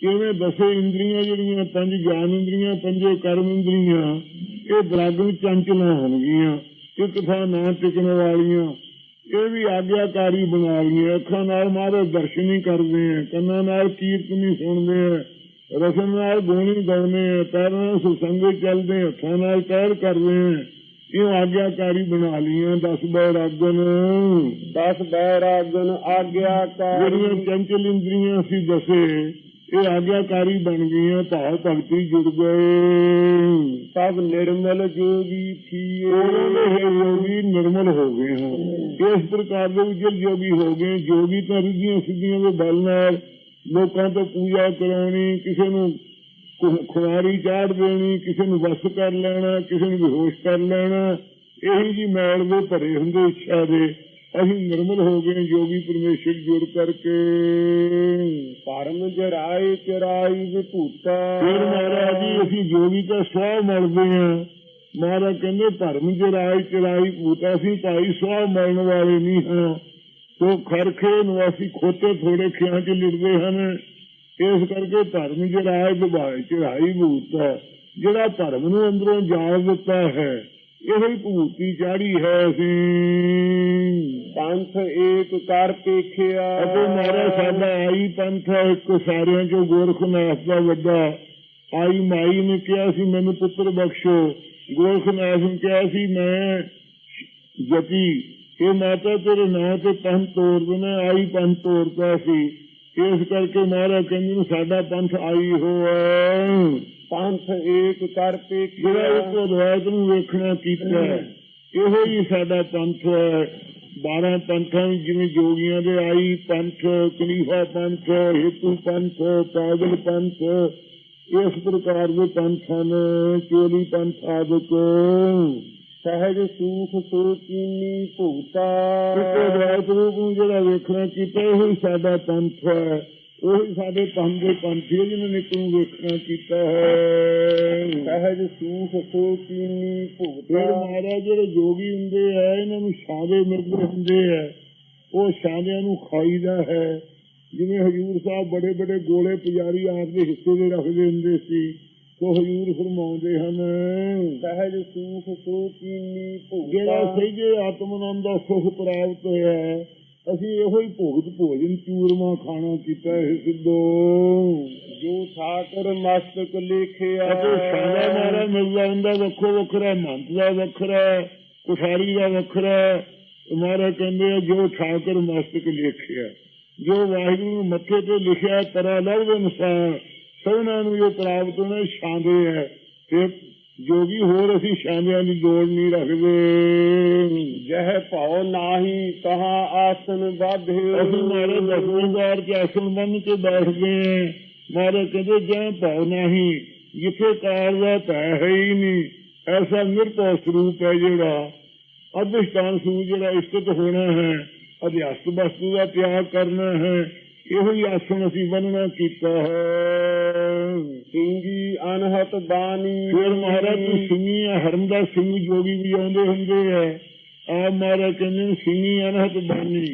ਕਿਵੇਂ ਦਸੇ ਇੰਦਰੀਆਂ ਜਿਹੜੀਆਂ ਪੰਜ ਗਿਆਨ ਇੰਦਰੀਆਂ ਪੰਜੇ ਕਰਮ ਇੰਦਰੀਆਂ ਇਹ ਬਰਾਗਨ ਚੰਚਲਾਂ ਹੋਣਗੀਆਂ। ਇੱਕ ਥਾਂ ਨਾ ਟਿਕਣ ਵਾਲੀਆਂ ਇਹ ਵੀ ਆਗਿਆਕਾਰੀ ਬਣਾ ਲਈਆਂ ਅੱਖਾਂ ਨਾਲ ਮਾਰੇ ਦਰਸ਼ਨ ਹੀ ਕਰਦੇ ਆ। ਕੰਨਾਂ ਨਾਲ ਕੀਰਤਨੀ ਸੁਣਦੇ ਆ। ਰਸਮ ਨਾਲ ਗੋਣੀ ਗਾਉਂਦੇ ਆ। ਪੈਰਾਂ ਨਾਲ ਸੁਸੰਗ ਚੱਲਦੇ ਆ। ਹੱਥਾਂ ਨਾਲ ਪੈਰ ਕਰਦੇ ਆ। ਇਹ ਆਗਿਆਕਾਰੀ ਬਣਾ ਲਈਆਂ। ਦਸ ਬੈਰਾਗਨ ਦਸ ਬੈਰਾਗਨ ਆਗਿਆਕਾਰੀ। ਜਿਹੜੀਆਂ ਚੰਚਲ ਇੰਦਰੀਆਂ ਸੀ ਦਸੇ। ਇਹ ਆਗਿਆਕਾਰੀ ਬਣ ਗਈਆਂ ਭਾਵ ਭਗਤੀ ਜੁੜ ਗਏ। ਸਭ ਨਿਰਮਲ ਜੋਗੀ ਥੀਏ ਯੋਗੀ ਨਿਰਮਲ ਹੋ ਗਏ ਹਨ ਇਸ ਪ੍ਰਕਾਰ ਦੇ ਉਜਲ ਜੋਗੀ ਹੋ ਗਏ ਜੋਗੀ ਤਾਂ ਰਿੱਧੀਆਂ ਸਿੱਧੀਆਂ ਦੇ ਬਲ ਨਾਲ ਲੋਕਾਂ ਤੋਂ ਪੂਜਾ ਕਰਾਉਣੀ ਕਿਸੇ ਨੂੰ ਖੁਆਰੀ ਚਾੜ ਦੇਣੀ ਕਿਸੇ ਨੂੰ ਵਸ ਕਰ ਲੈਣਾ ਕਿਸੇ ਨੂੰ ਬੇਹੋਸ਼ ਕਰ ਲੈਣਾ ਇਹੀ ਜੀ ਮੈਲ ਦੇ ਭਰੇ ਹੁੰਦੇ ਇੱਛਾ ਦੇ ਅਸੀਂ ਨਿਰਮਲ ਹੋ ਗਏ ਜੋਗੀ ਪਰਮੇਸ਼ਰ ਜੁੜ ਕਰਕੇ। ਪਰਮ ਜਰਾਏ ਚਰਾਈ ਵਿਭੂਤਾ। ਫਿਰ ਮਹਾਰਾਜ ਜੀ, ਅਸੀਂ ਜੋਗੀ ਤਾਂ ਸਵਾਹ ਮਲਦੇ ਆ ਮਹਾਰਾਜ ਕਹਿੰਦੇ ਧਰਮ ਜਰਾਏ ਚਰਾਈ ਭੂਤਾ, ਅਸੀਂ ਭਾਈ ਸਵਾਹ ਮਲਣ ਵਾਲੇ ਨਹੀਂ ਹਾਂ। ਤੋ ਖਰਖੇ ਨਿਵਾਸੀ ਖੋਤੇ ਥੋੜੇ ਖਿਆਂ ਚ ਲਿੜਦੇ ਹਨ। ਇਸ ਕਰਕੇ ਧਰਮ ਜਰਾਏ ਵਿਭਾਈ ਚੜਾਈ ਭੂਤਾ। ਜਿਹੜਾ ਧਰਮ ਨੂੰ ਅੰਦਰੋਂ ਜਾਣ ਦਿੱਤਾ ਹੈ, ਇਹ ਹੀ ਭੂਤੀ ਚਾੜੀ ਹੈ ਅਸੀਂ। ਪੰਥ ਏਕ ਕਰ ਪੇਖਿਆ। ਅਤੇ ਮਾਰਾ ਸਾਡਾ ਆਈ ਪੰਥ ਹੈ ਇੱਕ ਸਾਰਿਆਂ ਚੋਂ ਗੋਰਖਨਾਥ ਦਾ ਵੱਡਾ। ਆਈ ਮਾਈ ਨੇ ਕਿਹਾ ਸੀ ਮੈਨੂੰ ਪੁੱਤਰ ਬਖਸ਼ੋ। ਗੋਰਖਨਾਥ ਨੇ ਕਿਹਾ ਸੀ ਮੈਂ ਜਤੀ ਇਹ ਮਾਤਾ ਤੇਰੇ ਨਾਂ ਤੇ ਪੰਥ ਤੋੜ ਦੇਣਾ ਆਈ ਪੰਥ ਤੋੜਦਾ ਸੀ। ਇਸ ਕਰਕੇ ਮਹਾਰਾ ਕਹਿੰਦੇ ਨੇ ਸਾਡਾ ਪੰਥ ਆਈ ਹੋਇਆ ਪੰਥ ਏਕ ਕਰ ਜਿਹੜਾ ਪੇਖਿਆ ਇੱਕ ਅਦਵੈਤ ਨੂੰ ਵੇਖਣਾ ਕੀਤਾ ਇਹੋ ਹੀ ਸਾਡਾ ਪੰਥ ਹੈ। 12 ਪੰਥਾਂ ਜਿਵੇਂ ਜੋਗੀਆਂ ਦੇ ਆਈ ਪੰਥ ਕਲੀਫਾ ਪੰਥ, ਹੇਤੂ ਪੰਥ, ਪਾਗਲ ਪੰਥ, ਇਸ ਪ੍ਰਕਾਰ ਦੇ ਪੰਥ ਹਨ, ਚੋਲੀ ਪੰਥ ਆਦਿਕ। ਸਹਿਜ ਸੂਖ ਸੋਚੀਨੀ ਭੂਤਾ। ਇੱਕ ਵਾਹਿਗੁਰੂ ਨੂੰ ਜਿਹੜਾ ਵੇਖਣਾ ਕੀਤਾ ਹੀ ਸਾਡਾ ਪੰਥ ਹੈ। ਉਹੀ ਸਾਡੇ ਦੇ ਪੰਥੀ ਜਿਨ੍ਹਾਂ ਨੇ ਤੂੰ ਵੇਖਣਾ ਕੀਤਾ ਹੈ ਸਹਿਜ ਸੂਖ ਸੋਚੀਨੀ ਫਿਰ ਭੂਤਾ। ਮਹਾਰਾਜ ਜਿਹੜੇ ਜੋਗੀ ਹੁੰਦੇ ਆ ਇਹਨਾਂ ਨੂੰ ਛਾਵੇ ਮਿਲਦੇ ਹੁੰਦੇ ਆ ਉਹ ਛਾਵਿਆਂ ਨੂੰ ਖਾਈਦਾ ਹੈ। ਜਿਵੇਂ ਹਜੂਰ ਸਾਹਿਬ ਬੜੇ ਬੜੇ ਗੋਲੇ ਪੁਜਾਰੀ ਆਪ ਦੇ ਹਿੱਸੇ ਦੇ ਰੱਖਦੇ ਹੁੰਦੇ ਸੀ ਉਹ ਹਜੂਰ ਫਰਮਾਉਂਦੇ ਹਨ। ਸਹਿਜ ਸੂਖ ਸੋਚੀਨੀ ਜਿਹੜਾ ਭੂਤਾ। ਸਹਿਜੇ ਆਤਮ ਆਨੰਦ ਦਾ ਸੁਖ ਪ੍ਰਾਪਤ ਹੋਇਆ ਹੈ, ਅਸੀਂ ਇਹੋ ਹੀ ਭੋਗਤ ਭੋਜਨ ਚੂਰਮਾ ਖਾਣਾ ਕੀਤਾ ਹੈ ਸਿੱਧੋ। ਜੋ ਠਾਕਰ ਮਸਤਕ ਲਿਖਿਆ। ਅਤੇ ਸਾਡਾ ਮਾਰਾ ਮਿਲਦਾ ਹੁੰਦਾ, ਵੱਖੋ ਵੱਖਰਾ, ਮੰਤ ਦਾ ਵੱਖਰਾ, ਕੁਠਾਰੀ ਦਾ ਵੱਖਰਾ। ਮਾਰਾ ਕਹਿੰਦੇ ਆ, ਜੋ ਠਾਕਰ ਮਸਤਕ ਲਿਖਿਆ, ਜੋ ਵਾਹਿਗੁਰੂ ਮੱਥੇ ਤੇ ਲਿਖਿਆ, ਤਰਾ ਲਵ ਅਨੁਸਾਰ ਸਭਨਾਂ ਨੂੰ ਜੋ ਪ੍ਰਾਪਤ ਹੋਣਾ, ਛਾਂਦੇ ਹੈ ਤੇ ਜੋਗੀ ਹੋਰ ਅਸੀਂ ਛਾਂਦਿਆਂ ਦੀ ਲੋੜ ਨਹੀਂ ਰੱਖਦੇ। ਜਹ ਭਾਉ ਨਾਹੀ ਕਹਾ ਆਸਨ ਬਾਧਿਓ ਅਸੀਂ ਮਾਰੇ ਦਸਵੀਂਦਾਰ ਚ ਆਸਣ ਬੰਨ ਕੇ ਬੈਠਦੇ ਆਂ ਮਾਰੇ ਕਹਿੰਦੇ ਜੈ ਭਾਵ ਨਹੀਂ, ਜਿੱਥੇ ਕਾਲ ਦਾ ਹੈ ਹੀ ਨਹੀਂ, ਐਸਾ ਨਿਰਭਉ ਸਰੂਪ ਹੈ ਜਿਹੜਾ। ਅਧਿਸ਼ਟਾਨ ਸੂਝ ਜਿਹੜਾ ਇਸਤਤ ਹੋਣਾ ਹੈ, ਅਧਿਆਸਤ ਵਸਤੂ ਦਾ ਤਿਆਗ ਕਰਨਾ ਹੈ ਇਹੋ ਹੀ ਆਸਣ ਅਸੀਂ ਬੰਨਣਾ ਕੀਤਾ ਹੈ। ਸਿੰਘੀ ਅਨਹਤ ਬਾਣੀ, ਫਿਰ ਮਹਾਰਾਜ ਤੂੰ ਸਿੰਘੀ ਹਰਮ ਦਾ ਸਿੰਘ ਜੋਗੀ ਵੀ ਆਉਂਦੇ ਹੁੰਦੇ ਆ। ਆ ਮਹਾਰਾਜ ਕਹਿੰਦੇ ਨੇ ਸਿੰਘੀ ਅਨਹਤ ਬਾਣੀ।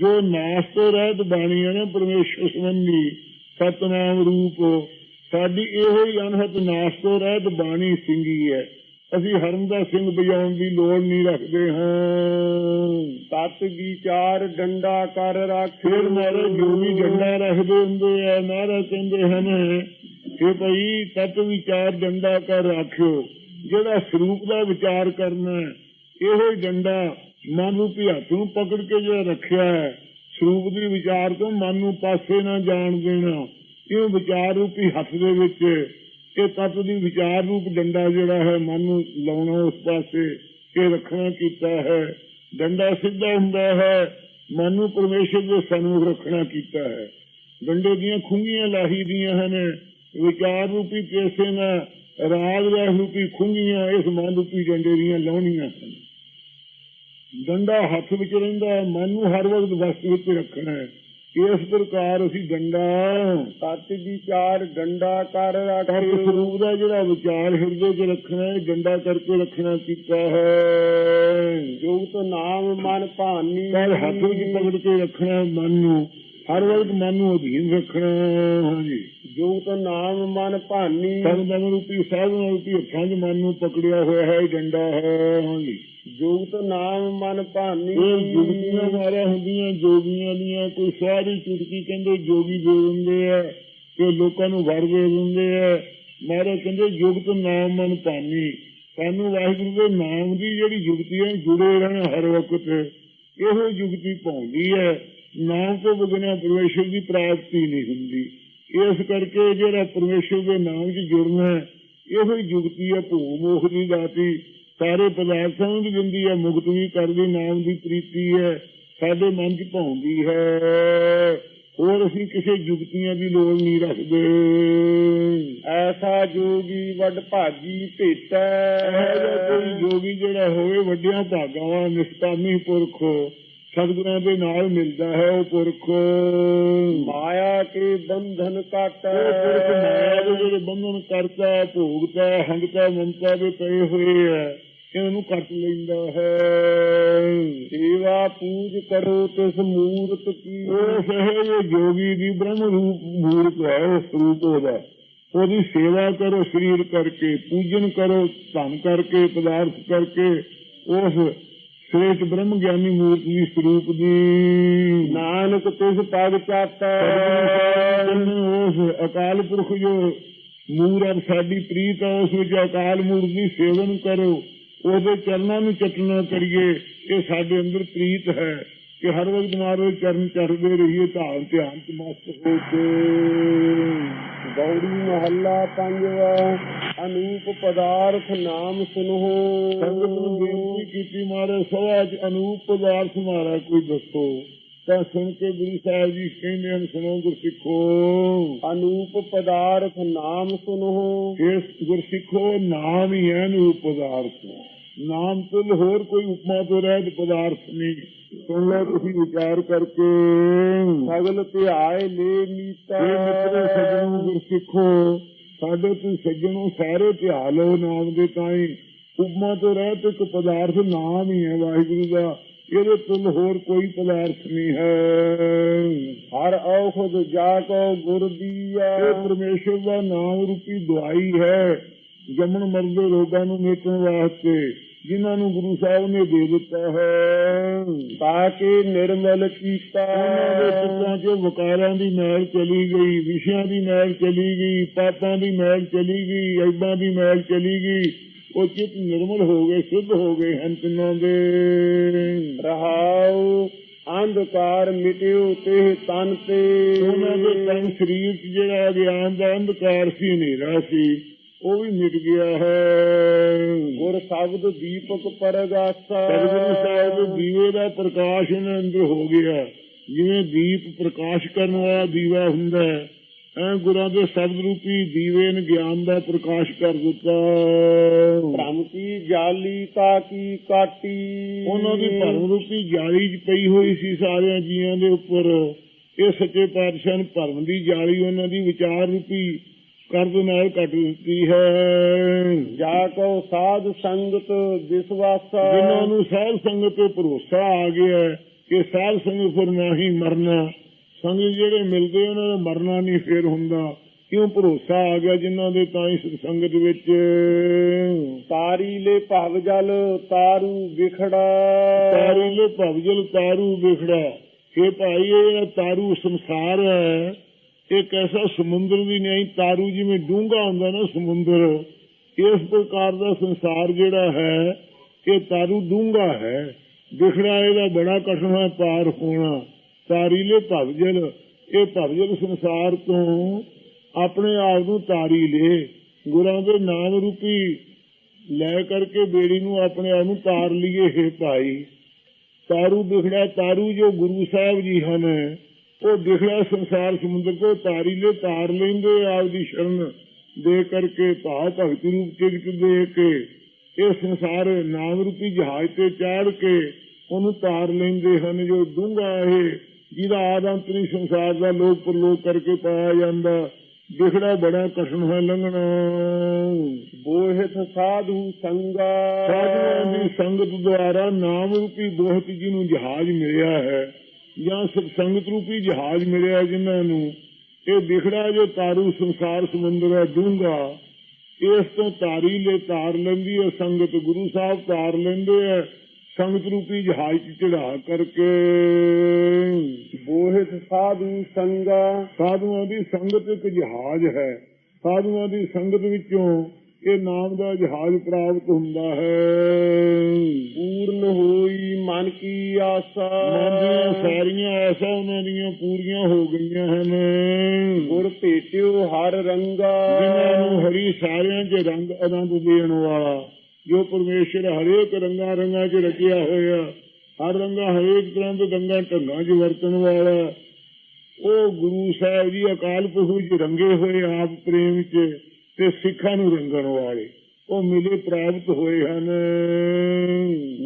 ਜੋ ਨਾਸ ਤੋਂ ਰਹਿਤ ਬਾਣੀ ਹੈ ਨਾ, ਪਰਮੇਸ਼ਰ ਸੰਬੰਧੀ, ਸਤਨਾਮ ਰੂਪ, ਸਾਡੀ ਇਹੋ ਹੀ ਅਨਹਤ ਨਾਸ ਤੋਂ ਰਹਿਤ ਬਾਣੀ ਸਿੰਘੀ ਹੈ। ਅਸੀਂ ਹਰਮ ਦਾ ਸਿੰਘ ਬਜਾਉਣ ਦੀ ਲੋੜ ਨਹੀਂ ਰੱਖਦੇ ਹਾਂ। ਤਤ ਵਿਚਾਰ ਡੰਡਾ ਕਰ ਰੱਖ ਫਿਰ ਮਹਾਰਾਜ ਜੋ ਡੰਡਾ ਰੱਖਦੇ ਹੁੰਦੇ ਆ ਮਹਾਰਾਜ ਕਹਿੰਦੇ ਹਨ ਕਿ ਭਈ ਤਤ ਵਿਚਾਰ ਡੰਡਾ ਕਰ ਰੱਖਿਓ। ਜਿਹੜਾ ਸਰੂਪ ਦਾ ਵਿਚਾਰ ਕਰਨਾ ਹੈ, ਇਹੋ ਹੀ ਡੰਡਾ ਮਨ ਰੂਪੀ ਹੱਥ ਨੂੰ ਪਕੜ ਕੇ ਜਿਹੜਾ ਰੱਖਿਆ ਹੈ ਸਰੂਪ ਦੇ ਵਿਚਾਰ ਤੋਂ ਮਨ ਨੂੰ ਪਾਸੇ ਨਾ ਜਾਣ ਦੇਣਾ। ਇਹ ਵਿਚਾਰ ਰੂਪੀ ਹੱਥ ਦੇ ਵਿੱਚ ਇਹ ਤਤ ਦੀ ਵਿਚਾਰ ਰੂਪ ਡੰਡਾ ਜਿਹੜਾ ਹੈ ਮਨ ਨੂੰ ਲਾਉਣਾ, ਉਸ ਪਾਸੇ ਇਹ ਰੱਖਣਾ ਕੀਤਾ ਹੈ। ਡੰਡਾ ਸਿੱਧਾ ਹੁੰਦਾ ਹੈ, ਮਨ ਨੂੰ ਪਰਮੇਸ਼ਰ ਦੇ ਸਨਮੁਖ ਰੱਖਣਾ ਕੀਤਾ ਹੈ। ਡੰਡੇ ਦੀਆਂ ਖੁੰਗੀਆਂ ਲਾਹੀ ਦੀਆਂ ਹਨ, ਵਿਚਾਰ ਰੂਪੀ ਕੇਸੇ ਨਾਲ ਰਾਗ ਦਾ ਰੂਪੀ ਖੁੰਗੀਆਂ ਇਸ ਮਨ ਰੂਪੀ ਡੰਡੇ ਦੀਆਂ ਲਾਉਣੀਆਂ ਹਨ। ਡੰਡਾ ਹੱਥ ਵਿੱਚ ਰਹਿੰਦਾ, ਮਨ ਨੂੰ ਹਰ ਵਕਤ ਵਸਤ ਵਿੱਚ ਰੱਖਣਾ ਹੈ। ਇਸ ਪ੍ਰਕਾਰ ਅਸੀਂ ਡੰਡਾ ਤਤ ਵਿਚਾਰ ਡੰਡਾ ਕਰ ਰੱਖ ਸਰੂਪ ਦਾ ਜਿਹੜਾ ਵਿਚਾਰ ਹਿਰਦੇ 'ਚ ਰੱਖਣਾ ਹੈ ਡੰਡਾ ਕਰਕੇ ਰੱਖਣਾ ਕੀਤਾ ਹੈ। ਜੁਗਤ ਨਾਮ ਮਨ ਭਾਨੀ ਹੱਥ ਵਿੱਚ ਪਕੜ ਕੇ ਰੱਖਣਾ ਮਨ ਨੂੰ ਹਰ ਵਕਤ ਮਨ ਨੂੰ ਅਧੀਨ ਰੱਖਣਾ। ਹਾਂਜੀ ਜੁਗਤ ਨਾਮ ਮਨ ਭਾਨੀ। ਸਰਬਨ ਰੂਪੀ ਸਾਧਨ ਰੂਪੀ ਹੱਥਾਂ 'ਚ ਮਨ ਨੂੰ ਪਕੜਿਆ ਹੋਇਆ ਹੈ ਡੰਡਾ ਹੈ ਹਾਂਜੀ ਜੁਗਤ ਨਾਮ ਮਨ ਭਾਨੀ। ਇਹ ਜੁਗਤੀਆਂ ਮਾਰਿਆ ਹੁੰਦੀਆਂ ਜੋਗੀਆਂ ਦੀਆਂ ਕੋਈ ਸਾਰੀ ਚੁਟਕੀ ਕਹਿੰਦੇ ਜੋਗੀ ਦੇ ਦਿੰਦੇ ਆ ਤੇ ਲੋਕਾਂ ਨੂੰ ਵਰ ਦੇ ਦਿੰਦੇ ਆ। ਮਾਰੇ ਕਹਿੰਦੇ ਜੁਗਤ ਨਾਮ ਮਨ ਪਾਨੀ ਸਾਨੂੰ ਵਾਹਿਗੁਰੂ ਦੇ ਨਾਮ ਦੀ ਜਿਹੜੀ ਜੁਗਤੀ ਹੈ ਜੁੜੇ ਰਹਿਣਾ ਹਰ ਵਕਤ ਇਹੋ ਜੁਗਤੀ ਪਾਉਂਦੀ ਹੈ। ਨਾਮ ਤੋਂ ਬਿਨਾਂ ਪਰਮੇਸ਼ਰ ਦੀ ਪ੍ਰਾਪਤੀ ਨਹੀਂ ਹੁੰਦੀ। ਇਸ ਕਰਕੇ ਜਿਹੜਾ ਪਰਮੇਸ਼ਰ ਦੇ ਨਾਮ 'ਚ ਜੁੜਨਾ ਹੈ, ਇਹੋ ਹੀ ਜੁਗਤੀ ਹੈ ਭੂ ਮੋਖ ਦੀ ਦਾਤੀ। ਸਾਰੇ ਪਦਾਰਥਾਂ ਵੀ ਦਿੰਦੀ ਹੈ ਮੁਕਤ ਵੀ ਕਰਦੀ ਨਾਮ ਦੀ ਪ੍ਰੀਤੀ ਹੈ ਸਾਡੇ ਮਨ 'ਚ ਭਾਉਂਦੀ ਹੈ। ਹੋਰ ਅਸੀਂ ਕਿਸੇ ਜੁਗਤੀਆਂ ਦੀ ਲੋੜ ਨਹੀਂ ਰੱਖਦੇ। ਐਸਾ ਜੋਗੀ ਵੱਡ ਭਾਗੀ ਭੇਟੈ। ਕੋਈ ਜੋਗੀ ਜਿਹੜਾ ਹੋਵੇ ਵੱਡਿਆਂ ਭਾਗਾਂ ਵਾਲਾ ਨਿਸਤਾਮੀ ਪੁਰਖ ਸਤਿਗੁਰਾਂ ਦੇ ਨਾਲ ਮਿਲਦਾ ਹੈ ਉਹ ਪੁਰਖ। ਮਾਇਆ ਕੇ ਬੰਧਨ ਕਾਟੈ ਉਹ ਪੁਰਖ ਮਾਇਆ ਦੇ ਜਿਹੜੇ ਬੰਧਨ ਕਰਤਾ ਭੋਗਤਾ ਹੰਗਤਾ ਮਮਤਾ ਦੇ ਪਏ ਹੋਏ ਹੈ ਇਹਨੂੰ ਕੱਟ ਲੈਂਦਾ ਹੈ। ਸੇਵਾ ਪੂਜ ਕਰੋ ਤਿਸ ਮੂਰਤ ਕੀ। ਉਹ ਸਹਿਜ ਜੋਗੀ ਦੀ ਬ੍ਰਹਮ ਰੂਪ ਮੂਰਤ ਹੈ ਉਹ ਸਰੂਪ ਉਹਦਾ। ਉਹਦੀ ਸੇਵਾ ਕਰੋ ਸਰੀਰ ਕਰਕੇ ਪੂਜਨ ਕਰੋ ਧਨ ਕਰਕੇ ਪਦਾਰਥ ਕਰਕੇ ਉਸ ਸ੍ਰੇਸ਼ਟ ਬ੍ਰਹਮ ਗਿਆਨੀ ਮੂਰਤੀ ਸਰੂਪ ਦੀ। ਨਾਨਕ ਤਿਸ ਪਦ ਚਾਟੈ ਉਸ ਅਕਾਲ ਪੁਰਖ ਜੋ ਮੂਰਤ ਸਾਡੀ ਪ੍ਰੀਤ ਹੈ ਉਸ ਵਿੱਚ ਅਕਾਲ ਮੂਰਤ ਦੀ ਸੇਵਨ ਕਰੋ। ਉਹਦੇ ਚਰਨਾਂ ਨੂੰ ਚਟਣਾ ਕਰੀਏ, ਇਹ ਸਾਡੇ ਅੰਦਰ ਪ੍ਰੀਤ ਹੈ। ਕਿ ਹਰ ਵਕਤ ਮਾਰੋ ਚਰਨ ਚੜਦੇ ਰਹੀਏ ਧਾਨ ਧਿਆਨ ਚ ਮਸਤ ਹੋ ਕੇ। ਗੌੜੀ ਮਹੱਲਾ ਪੰਜਵਾ ਅਨੂਪ ਪਦਾਰਥ ਨਾਮ ਸੁਨੋ। ਸੰਗਤ ਨੂੰ ਬੇਨਤੀ ਕੀਤੀ ਮਾਰੇ ਚ ਅਨੂਪ ਪਦਾਰਥ ਮਾਰਾ ਕੋਈ ਦੱਸੋ। ਤਾਂ ਸੁਣ ਕੇ ਗੁਰੂ ਸਾਹਿਬ ਜੀ ਕਹਿੰਦੇ ਹਨ ਸੁਣੋ ਗੁਰਸਿੱਖੋ। ਅਨੂਪ ਪਦਾਰਥ ਨਾਮ ਸੁਨੋ। ਇਸ ਗੁਰਸਿੱਖੋ ਨਾਮ ਹੀ ਹੈ ਅਨੂਪ ਪਦਾਰਥ। ਨਾਮ ਤੋਂ ਹੋਰ ਕੋਈ ਉਪਮਾ ਤੋਂ ਰਹਿਤ ਪਦਾਰਥ ਨਹੀਂ। ਸੁਣ ਲਓ ਤੁਸੀਂ ਵਿਚਾਰ ਕਰਕੇ। ਸਗਲ ਧਿਆਏ ਲੈ ਨੀਤਾ ਇਹ ਮਿੱਤਰੋ ਸੱਜਣੋ ਗੁਰਸਿੱਖੋ ਸਾਡੇ ਤੁਸੀਂ ਸੱਜਣੋ ਸਾਰੇ ਧਿਆ ਲਓ ਨਾਮ ਦੇ ਤਾਈ। ਉਪਮਾ ਤੋਂ ਰਹਿਤ ਇੱਕ ਪਦਾਰਥ ਨਾਮ ਹੀ ਹੈ ਵਾਹਿਗੁਰੂ ਦਾ। ਇਹਦੇ ਤੁਲ ਹੋਰ ਕੋਈ ਪਦਾਰਥ ਨਹੀਂ ਹੈ। ਹਰ ਔਖਦ ਜਾ ਕੋ ਗੁਰ ਦੀਆ। ਇਹ ਪਰਮੇਸ਼ਰ ਦਾ ਨਾਮ ਰੂਪੀ ਦਵਾਈ ਹੈ। ਜੰਮਣ ਮਰਨ ਦੇ ਰੋਗਾਂ ਨੂੰ ਮੇਟਣ ਵਾਸਤੇ। ਜਿਨ੍ਹਾਂ ਨੂੰ ਗੁਰੂ ਸਾਹਿਬ ਨੇ ਦੇ ਦਿੱਤਾ ਹੈ। ਤਾਂ ਕਿ ਨਿਰਮਲ ਕੀਤਾ। ਉਹਨਾਂ ਦੇ ਚਿੱਤਾਂ 'ਚ ਵਿਕਾਰਾਂ ਦੀ ਮੈਲ ਚਲੀ ਗਈ ਵਿਸ਼ਿਆਂ ਦੀ ਮੈਲ ਚਲੀ ਗਈ ਪਾਪਾਂ ਦੀ ਮੈਲ ਚਲੀ ਗਈ ਐਬਾਂ ਦੀ ਮੈਲ ਚਲੀ ਗਈ। ਉਹ ਚਿੱਤ ਨਿਰਮਲ ਹੋ ਗਏ ਸ਼ੁੱਧ ਹੋ ਗਏ ਹਨ ਤਿੰਨਾਂ ਦੇ। ਰਹਾਉ ਅੰਧਕਾਰ ਮਿਟਿਓ ਤੇ ਤਨ ਤੇ। ਉਹਨਾਂ ਦੇ ਤਨ ਸਰੀਰ 'ਚ ਜਿਹੜਾ ਗਿਆਨ ਦਾ ਅੰਧਕਾਰ ਸੀ ਹਨੇਰਾ ਸੀ। ਉਹ ਵੀ ਮਿਟ ਗਿਆ ਹੈ। ਗੁਰ ਸ਼ਬਦ ਦੀਪਕ ਪਰਗਾਸਾ। ਸਤਿਗੁਰੂ ਸਾਹਿਬ ਦੀਵੇ ਦਾ ਪ੍ਰਕਾਸ਼ ਇਹਨਾਂ ਅੰਦਰ ਹੋ ਗਿਆ। ਜਿਵੇਂ ਦੀਪ ਪ੍ਰਕਾਸ਼ ਕਰਨ ਵਾਲਾ ਦੀਵਾ ਹੁੰਦਾ ਹੈ ਐ ਗੁਰਾਂ ਦੇ ਸ਼ਬਦ ਰੂਪੀ ਦੀਵੇ ਨੇ ਗਿਆਨ ਦਾ ਪ੍ਰਕਾਸ਼ ਕਰ ਦਿੱਤਾ। ਭ੍ਰਮ ਕੀ ਜਾਲੀ ਤਾ ਕੀ ਕਾਟੀ? ਉਹਨਾਂ ਦੀ ਭਰਮ ਰੂਪੀ ਜਾਲੀ 'ਚ ਪਈ ਹੋਈ ਸੀ ਸਾਰਿਆਂ ਜੀਆਂ ਦੇ ਉੱਪਰ। ਇਹ ਸੱਚੇ ਪਾਤਸ਼ਾਹ ਨੇ ਭਰਮ ਦੀ ਜਾਲੀ ਉਹਨਾਂ ਦੀ ਵਿਚਾਰ ਰੂਪੀ ਕੱਟ ਦਿੱਤੀ ਹੈ। ਜਾ ਕੋ ਸਾਧ ਸੰਗਤ ਵਿਸਵਾਸਾ ਜਿਨ੍ਹਾਂ ਨੂੰ ਸਾਧ ਸੰਗਤ ਤੇ ਭਰੋਸਾ ਆ ਗਿਆ ਹੈ ਕਿ ਸਾਧ ਸੰਗਤ ਫਿਰ ਨਾ ਹੀ ਮਰਨਾ। ਸੰਗ ਜਿਹੜੇ ਮਿਲਦੇ ਉਹਨਾਂ ਦਾ ਮਰਨਾ ਨਹੀਂ ਫੇਰ ਹੁੰਦਾ। ਕਿਉਂ ਭਰੋਸਾ ਆ ਗਿਆ ਜਿਨ੍ਹਾਂ ਦੇ ਤਾਂ ਇਸ ਸੰਗਤ ਵਿੱਚ? ਤਾਰੀ ਲੈ ਭਵ ਜਲ ਤਾਰੂ ਵਿਖੜਾ। ਤਾਰੂ ਭਵਜਲ ਤਾਰੂ ਵਿਖੜਾ। ਇਹ ਭਾਈ ਇਹ ਤਾਰੂ ਸੰਸਾਰ ਹੈ ਇੱਕ ਐਸਾ ਸਮੁੰਦਰ ਦੀ ਨਹੀਂ ਤਾਰੂ ਜਿਵੇਂ ਡੂੰਘਾ ਹੁੰਦਾ ਨਾ ਸਮੁੰਦਰ, ਇਸ ਪ੍ਰਕਾਰ ਦਾ ਸੰਸਾਰ ਜਿਹੜਾ ਹੈ ਇਹ ਤਾਰੂ ਡੂੰਘਾ ਹੈ। ਵਿਖੜਾ ਇਹਦਾ ਬੜਾ ਕਠਿਨ ਹੈ ਪਾਰ ਹੋਣਾ। ਤਾਰੀਲੇ ਭਵਜਲ, ਇਹ ਭਵਜਲ ਸੰਸਾਰ ਤੋਂ ਆਪਣੇ ਆਪ ਨੂੰ ਤਾਰੀ ਲੇ। ਗੁਰਾਂ ਦੇ ਨਾਮ ਰੂਪੀ ਲੈ ਕਰਕੇ ਬੇੜੀ ਨੂੰ ਆਪਣੇ ਆਪ ਨੂੰ ਤਾਰ ਲਈਏ, ਹੈ ਭਾਈ। ਤਾਰੂ ਵਿਖੜਾ ਤਾਰੂ ਜੋ ਗੁਰੂ ਸਾਹਿਬ ਜੀ ਹਨ। ਉਹ ਵਿਖੜਾ ਸੰਸਾਰ ਸਮੁੰਦਰ ਕੋ ਤਾਰੀ ਲੈ ਤਾਰ ਲੈਂਦੇ ਆਪ ਦੀ ਸ਼ਰਨ ਦੇ ਕਰਕੇ ਭਾਵ ਭਗਤੀ ਰੂਪ ਚਿਗਤ ਦੇ ਕੇ। ਇਹ ਸੰਸਾਰ ਨਾਮ ਰੂਪੀ ਜਹਾਜ਼ ਤੇ ਚਾੜ ਕੇ ਉਹਨੂੰ ਤਾਰ ਲੈਂਦੇ ਹਨ ਜੋ ਡੂੰਘਾ ਇਹ ਜਿਹਦਾ ਆਦੰਤਰੀ ਸੰਸਾਰ ਦਾ ਲੋਕ ਪਰਲੋਕ ਕਰਕੇ ਪਾਇਆ ਜਾਂਦਾ। ਵਿਖੜਾ ਬੜਾ ਕਠਿਨ ਹੈ ਲੰਘਣਾ। ਬੋਹਿਤ ਸਾਧੂ ਸੰਗਾ। ਸਾਧੂਆਂ ਦੀ ਸੰਗਤ ਦੁਆਰਾ ਨਾਮ ਰੂਪੀ ਬੋਹਤ ਜੀ ਨੂੰ ਜਹਾਜ਼ ਮਿਲਿਆ ਹੈ। ਜਾਂ ਸੰਗਤ ਰੂਪੀ ਜਹਾਜ਼ ਮਿਲਿਆ ਜਿਨ੍ਹਾਂ ਨੂੰ ਇਹ ਵਿਖੜਾ ਜੋ ਤਾਰੂ ਸੰਸਾਰ ਸਮੁੰਦਰ ਹੈ ਡੂੰਘਾ ਇਸ ਤੋਂ ਤਾਰੀ ਲੈ ਤਾਰ ਲੈਂਦੀ ਹੈ ਸੰਗਤ ਗੁਰੂ ਸਾਹਿਬ ਤਾਰ ਲੈਂਦੇ ਹੈ ਸੰਗਤ ਰੂਪੀ ਜਹਾਜ਼ 'ਚ ਚੜਾ ਕਰਕੇ। ਬੋਹਿਤ ਸਾਧੂ ਸੰਗਾ। ਸਾਧੂਆਂ ਦੀ ਸੰਗਤ ਇੱਕ ਜਹਾਜ਼ ਹੈ। ਸਾਧੂਆਂ ਦੀ ਸੰਗਤ ਵਿੱਚੋਂ ਇਹ ਨਾਮ ਦਾ ਜਹਾਜ਼ ਪ੍ਰਾਪਤ ਹੁੰਦਾ ਹੈ। ਪੂਰਨ ਹੋਈ ਮਨ ਕੀ ਆਸਾ। ਸਾਰੀਆਂ ਐਸਾ ਉਹਨਾਂ ਦੀਆਂ ਪੂਰੀਆਂ ਹੋ ਗਈਆਂ ਹਨ। ਗੁਰ ਭੇਟਿਓ ਹਰ ਰੰਗਾ। ਜਿਨ੍ਹਾਂ ਨੂੰ ਹਰੀ ਸਾਰਿਆਂ 'ਚ ਰੰਗ ਆਨੰਦ ਦੇਣ ਵਾਲਾ ਜੋ ਪਰਮੇਸ਼ਰ ਹਰੇਕ ਰੰਗਾਂ ਰੰਗਾਂ 'ਚ ਰਚਿਆ ਹੋਇਆ ਹਰ ਰੰਗਾ ਹਰੇਕ ਤਰ੍ਹਾਂ ਦੇ ਰੰਗਾਂ ਢੰਗਾਂ 'ਚ ਵਰਤਣ ਵਾਲਾ ਉਹ ਗੁਰੂ ਸਾਹਿਬ ਜੀ ਅਕਾਲ ਪੁਰਖ ਵਿੱਚ ਰੰਗੇ ਹੋਏ ਆਪ ਪ੍ਰੇਮ 'ਚ ਤੇ ਸਿੱਖਾਂ ਨੂੰ ਰੰਗਣ ਵਾਲੇ ਉਹ ਮਿਲੇ ਪ੍ਰਾਪਤ ਹੋਏ ਹਨ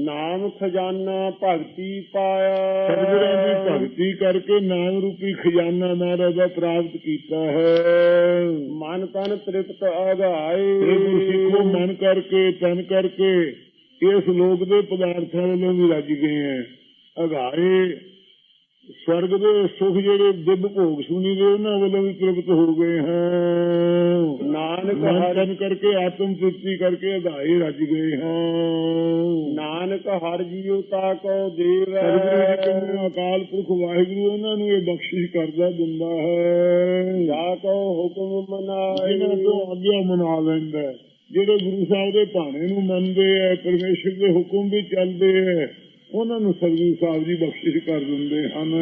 ਨਾਮ ਖਜ਼ਾਨਾ ਭਗਤੀ ਪਾਇਆ ਸਤਿਗੁਰਾਂ ਦੀ ਭਗਤੀ ਕਰਕੇ ਨਾਮ ਰੂਪੀ ਖਜ਼ਾਨਾ ਮਹਾਰਾਜ ਪ੍ਰਾਪਤ ਕੀਤਾ ਹੈ। ਮਨ ਤਨ ਤ੍ਰਿਪਤ ਆਗਾਏ। ਇਹ ਗੁਰਸਿੱਖੋ ਮਨ ਕਰਕੇ ਤਨ ਕਰਕੇ ਇਸ ਲੋਕ ਦੇ ਪਦਾਰਥਾਂ ਵੱਲੋਂ ਵੀ ਰੱਜ ਗਏ ਹੈ। ਅਗਾਏ ਸਵਰਗ ਦੇ ਸੁਖ ਜਿਹੜੇ ਦਿਵ ਭੋਗ ਸੁਣੀ ਦੇ ਉਹਨਾਂ ਵੱਲੋਂ ਵੀ ਤ੍ਰਿਪਤ ਹੋ ਗਏ ਹਾਂ। ਤਨ ਕਰਕੇ ਆਤਮ ਤ੍ਰਿਪਤੀ ਕਰਕੇ ਅਗਾਏ ਰੱਜ ਗਏ ਹਾਂ। ਨਾਨਕ ਹਰ ਜੀਉ ਤਾ ਕੋ ਦੇਵ। ਸਤਿਗੁਰੂ ਅਕਾਲ ਪੁਰਖ ਵਾਹਿਗੁਰੂ ਉਹਨਾਂ ਨੂੰ ਇਹ ਬਖਸ਼ਿਸ਼ ਕਰਦਾ ਦਿੰਦਾ ਹੈ। ਜਾ ਕੋ ਹੁਕਮ ਮਨਾਏ। ਜਿਨ੍ਹਾਂ ਤੋਂ ਆਗਿਆ ਮਨਾ ਲੈਂਦਾ। ਜਿਹੜੇ ਗੁਰੂ ਸਾਹਿਬ ਦੇ ਭਾਣੇ ਨੂੰ ਮੰਨਦੇ ਐ ਪਰਮੇਸ਼ਰ ਦੇ ਹੁਕਮ ਵੀ ਚੱਲਦੇ ਐ ਉਹਨਾਂ ਨੂੰ ਸਤਿਗੁਰੂ ਸਾਹਿਬ ਜੀ ਬਖਸ਼ਿਸ਼ ਕਰ ਦਿੰਦੇ ਹਨ।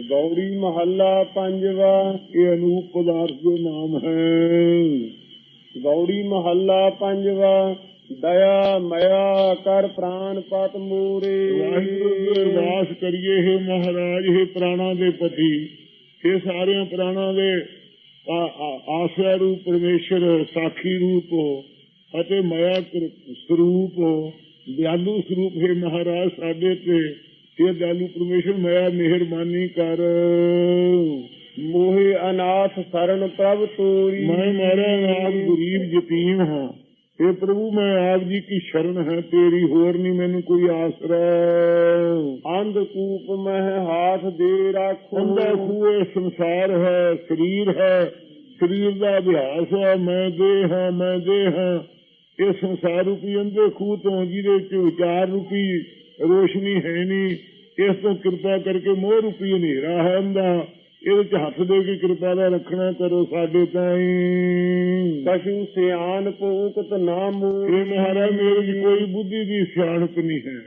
ਗੌੜੀ ਮਹੱਲਾ ਪੰਜਵਾ, ਇਹ ਅਨੂਪ ਪਦਾਰਥ ਦੇ ਨਾਮ ਹੈ। ਗੌੜੀ ਮਹੱਲਾ ਪੰਜਵਾ, ਦਇਆ, ਮਇਆ, ਕਰ ਪ੍ਰਾਨ ਪਤ ਮੂਰੇ। ਵਾਹਿਗੁਰੂ ਅਰਦਾਸ ਕਰੀਏ, ਹੈ ਮਹਾਰਾਜ, ਹੈ ਪ੍ਰਾਣਾ ਦੇ ਪਤੀ ਇਹ ਸਾਰਿਆਂ ਪ੍ਰਾਣਾ ਦੇ ਆ- ਆਸਰਾ ਰੂਪ ਪਰਮੇਸ਼ਰ, ਸਾਖੀ ਰੂਪ ਅਤੇ ਮਾਇਆ ਕਰ- ਸਰੂਪ ਦਿਆਲੂ ਸਰੂਪ, ਹੈ ਮਹਾਰਾਜ, ਸਾਡੇ ਤੇ ਇਹ ਦਿਆਲੂ ਪਰਮੇਸ਼ਰ ਮਾਇਆ ਮਿਹਰਬਾਨੀ ਕਰ। ਮੋਹਿ ਅਨਾਥ ਸਰਨ ਪ੍ਰਭ ਤੋਰੀ। ਮੈਂ ਮਾਰਾ ਆਪ ਗਰੀਬ ਯਤੀਮ ਹਾਂ। ਪ੍ਰਭੂ ਮੈਂ ਆਪ ਜੀ ਕੀ ਸ਼ਰਨ ਹੈ ਤੇਰੀ ਹੋਰ ਨਹੀਂ ਮੈਨੂੰ ਕੋਈ ਆਸਰਾ। ਅੰਧ ਕੂਪ ਮਹਿ ਹਾਥ ਦੇ ਰਾਖੋ। ਅੰਦਾ ਖੂਏ ਸੰਸਾਰ ਹੈ ਸਰੀਰ ਹੈ। ਸਰੀਰ ਦਾ ਅਭਿਆਸ ਹੈ ਮੈਂ ਦੇਹ ਹਾਂ ਮੈਂ ਦੇਹ ਹਾਂ। ਇਹ ਸੰਸਾਰ ਰੂਪੀ ਅੰਦੇ ਖੂਹ ਤੋਂ ਜਿਹਦੇ ਵਿੱਚ ਵਿਚਾਰ ਰੂਪੀ ਰੋਸ਼ਨੀ ਹੈ ਨਹੀਂ। ਇਸ ਤੋਂ ਕਿਰਪਾ ਕਰਕੇ ਮੋਹ ਰੂਪੀ ਹਨੇਰਾ ਹੈ ਅੰਦਾ ਇਹਦੇ ਵਿੱਚ ਹੱਥ ਦੇ ਕੇ ਕਿਰਪਾ ਦਾ ਰੱਖਣਾ ਕਰੋ ਸਾਡੇ ਤਾਈਂ। ਕਛੂ ਸਿਆਨ ਪੂਕਤ ਨਾਮ ਇਹ ਮਹਾਰਾਜ ਮੇਰੇ ਦੀ ਕੋਈ ਬੁੱਧੀ ਦੀ ਸਿਆਣਪ ਨਹੀਂ ਹੈ।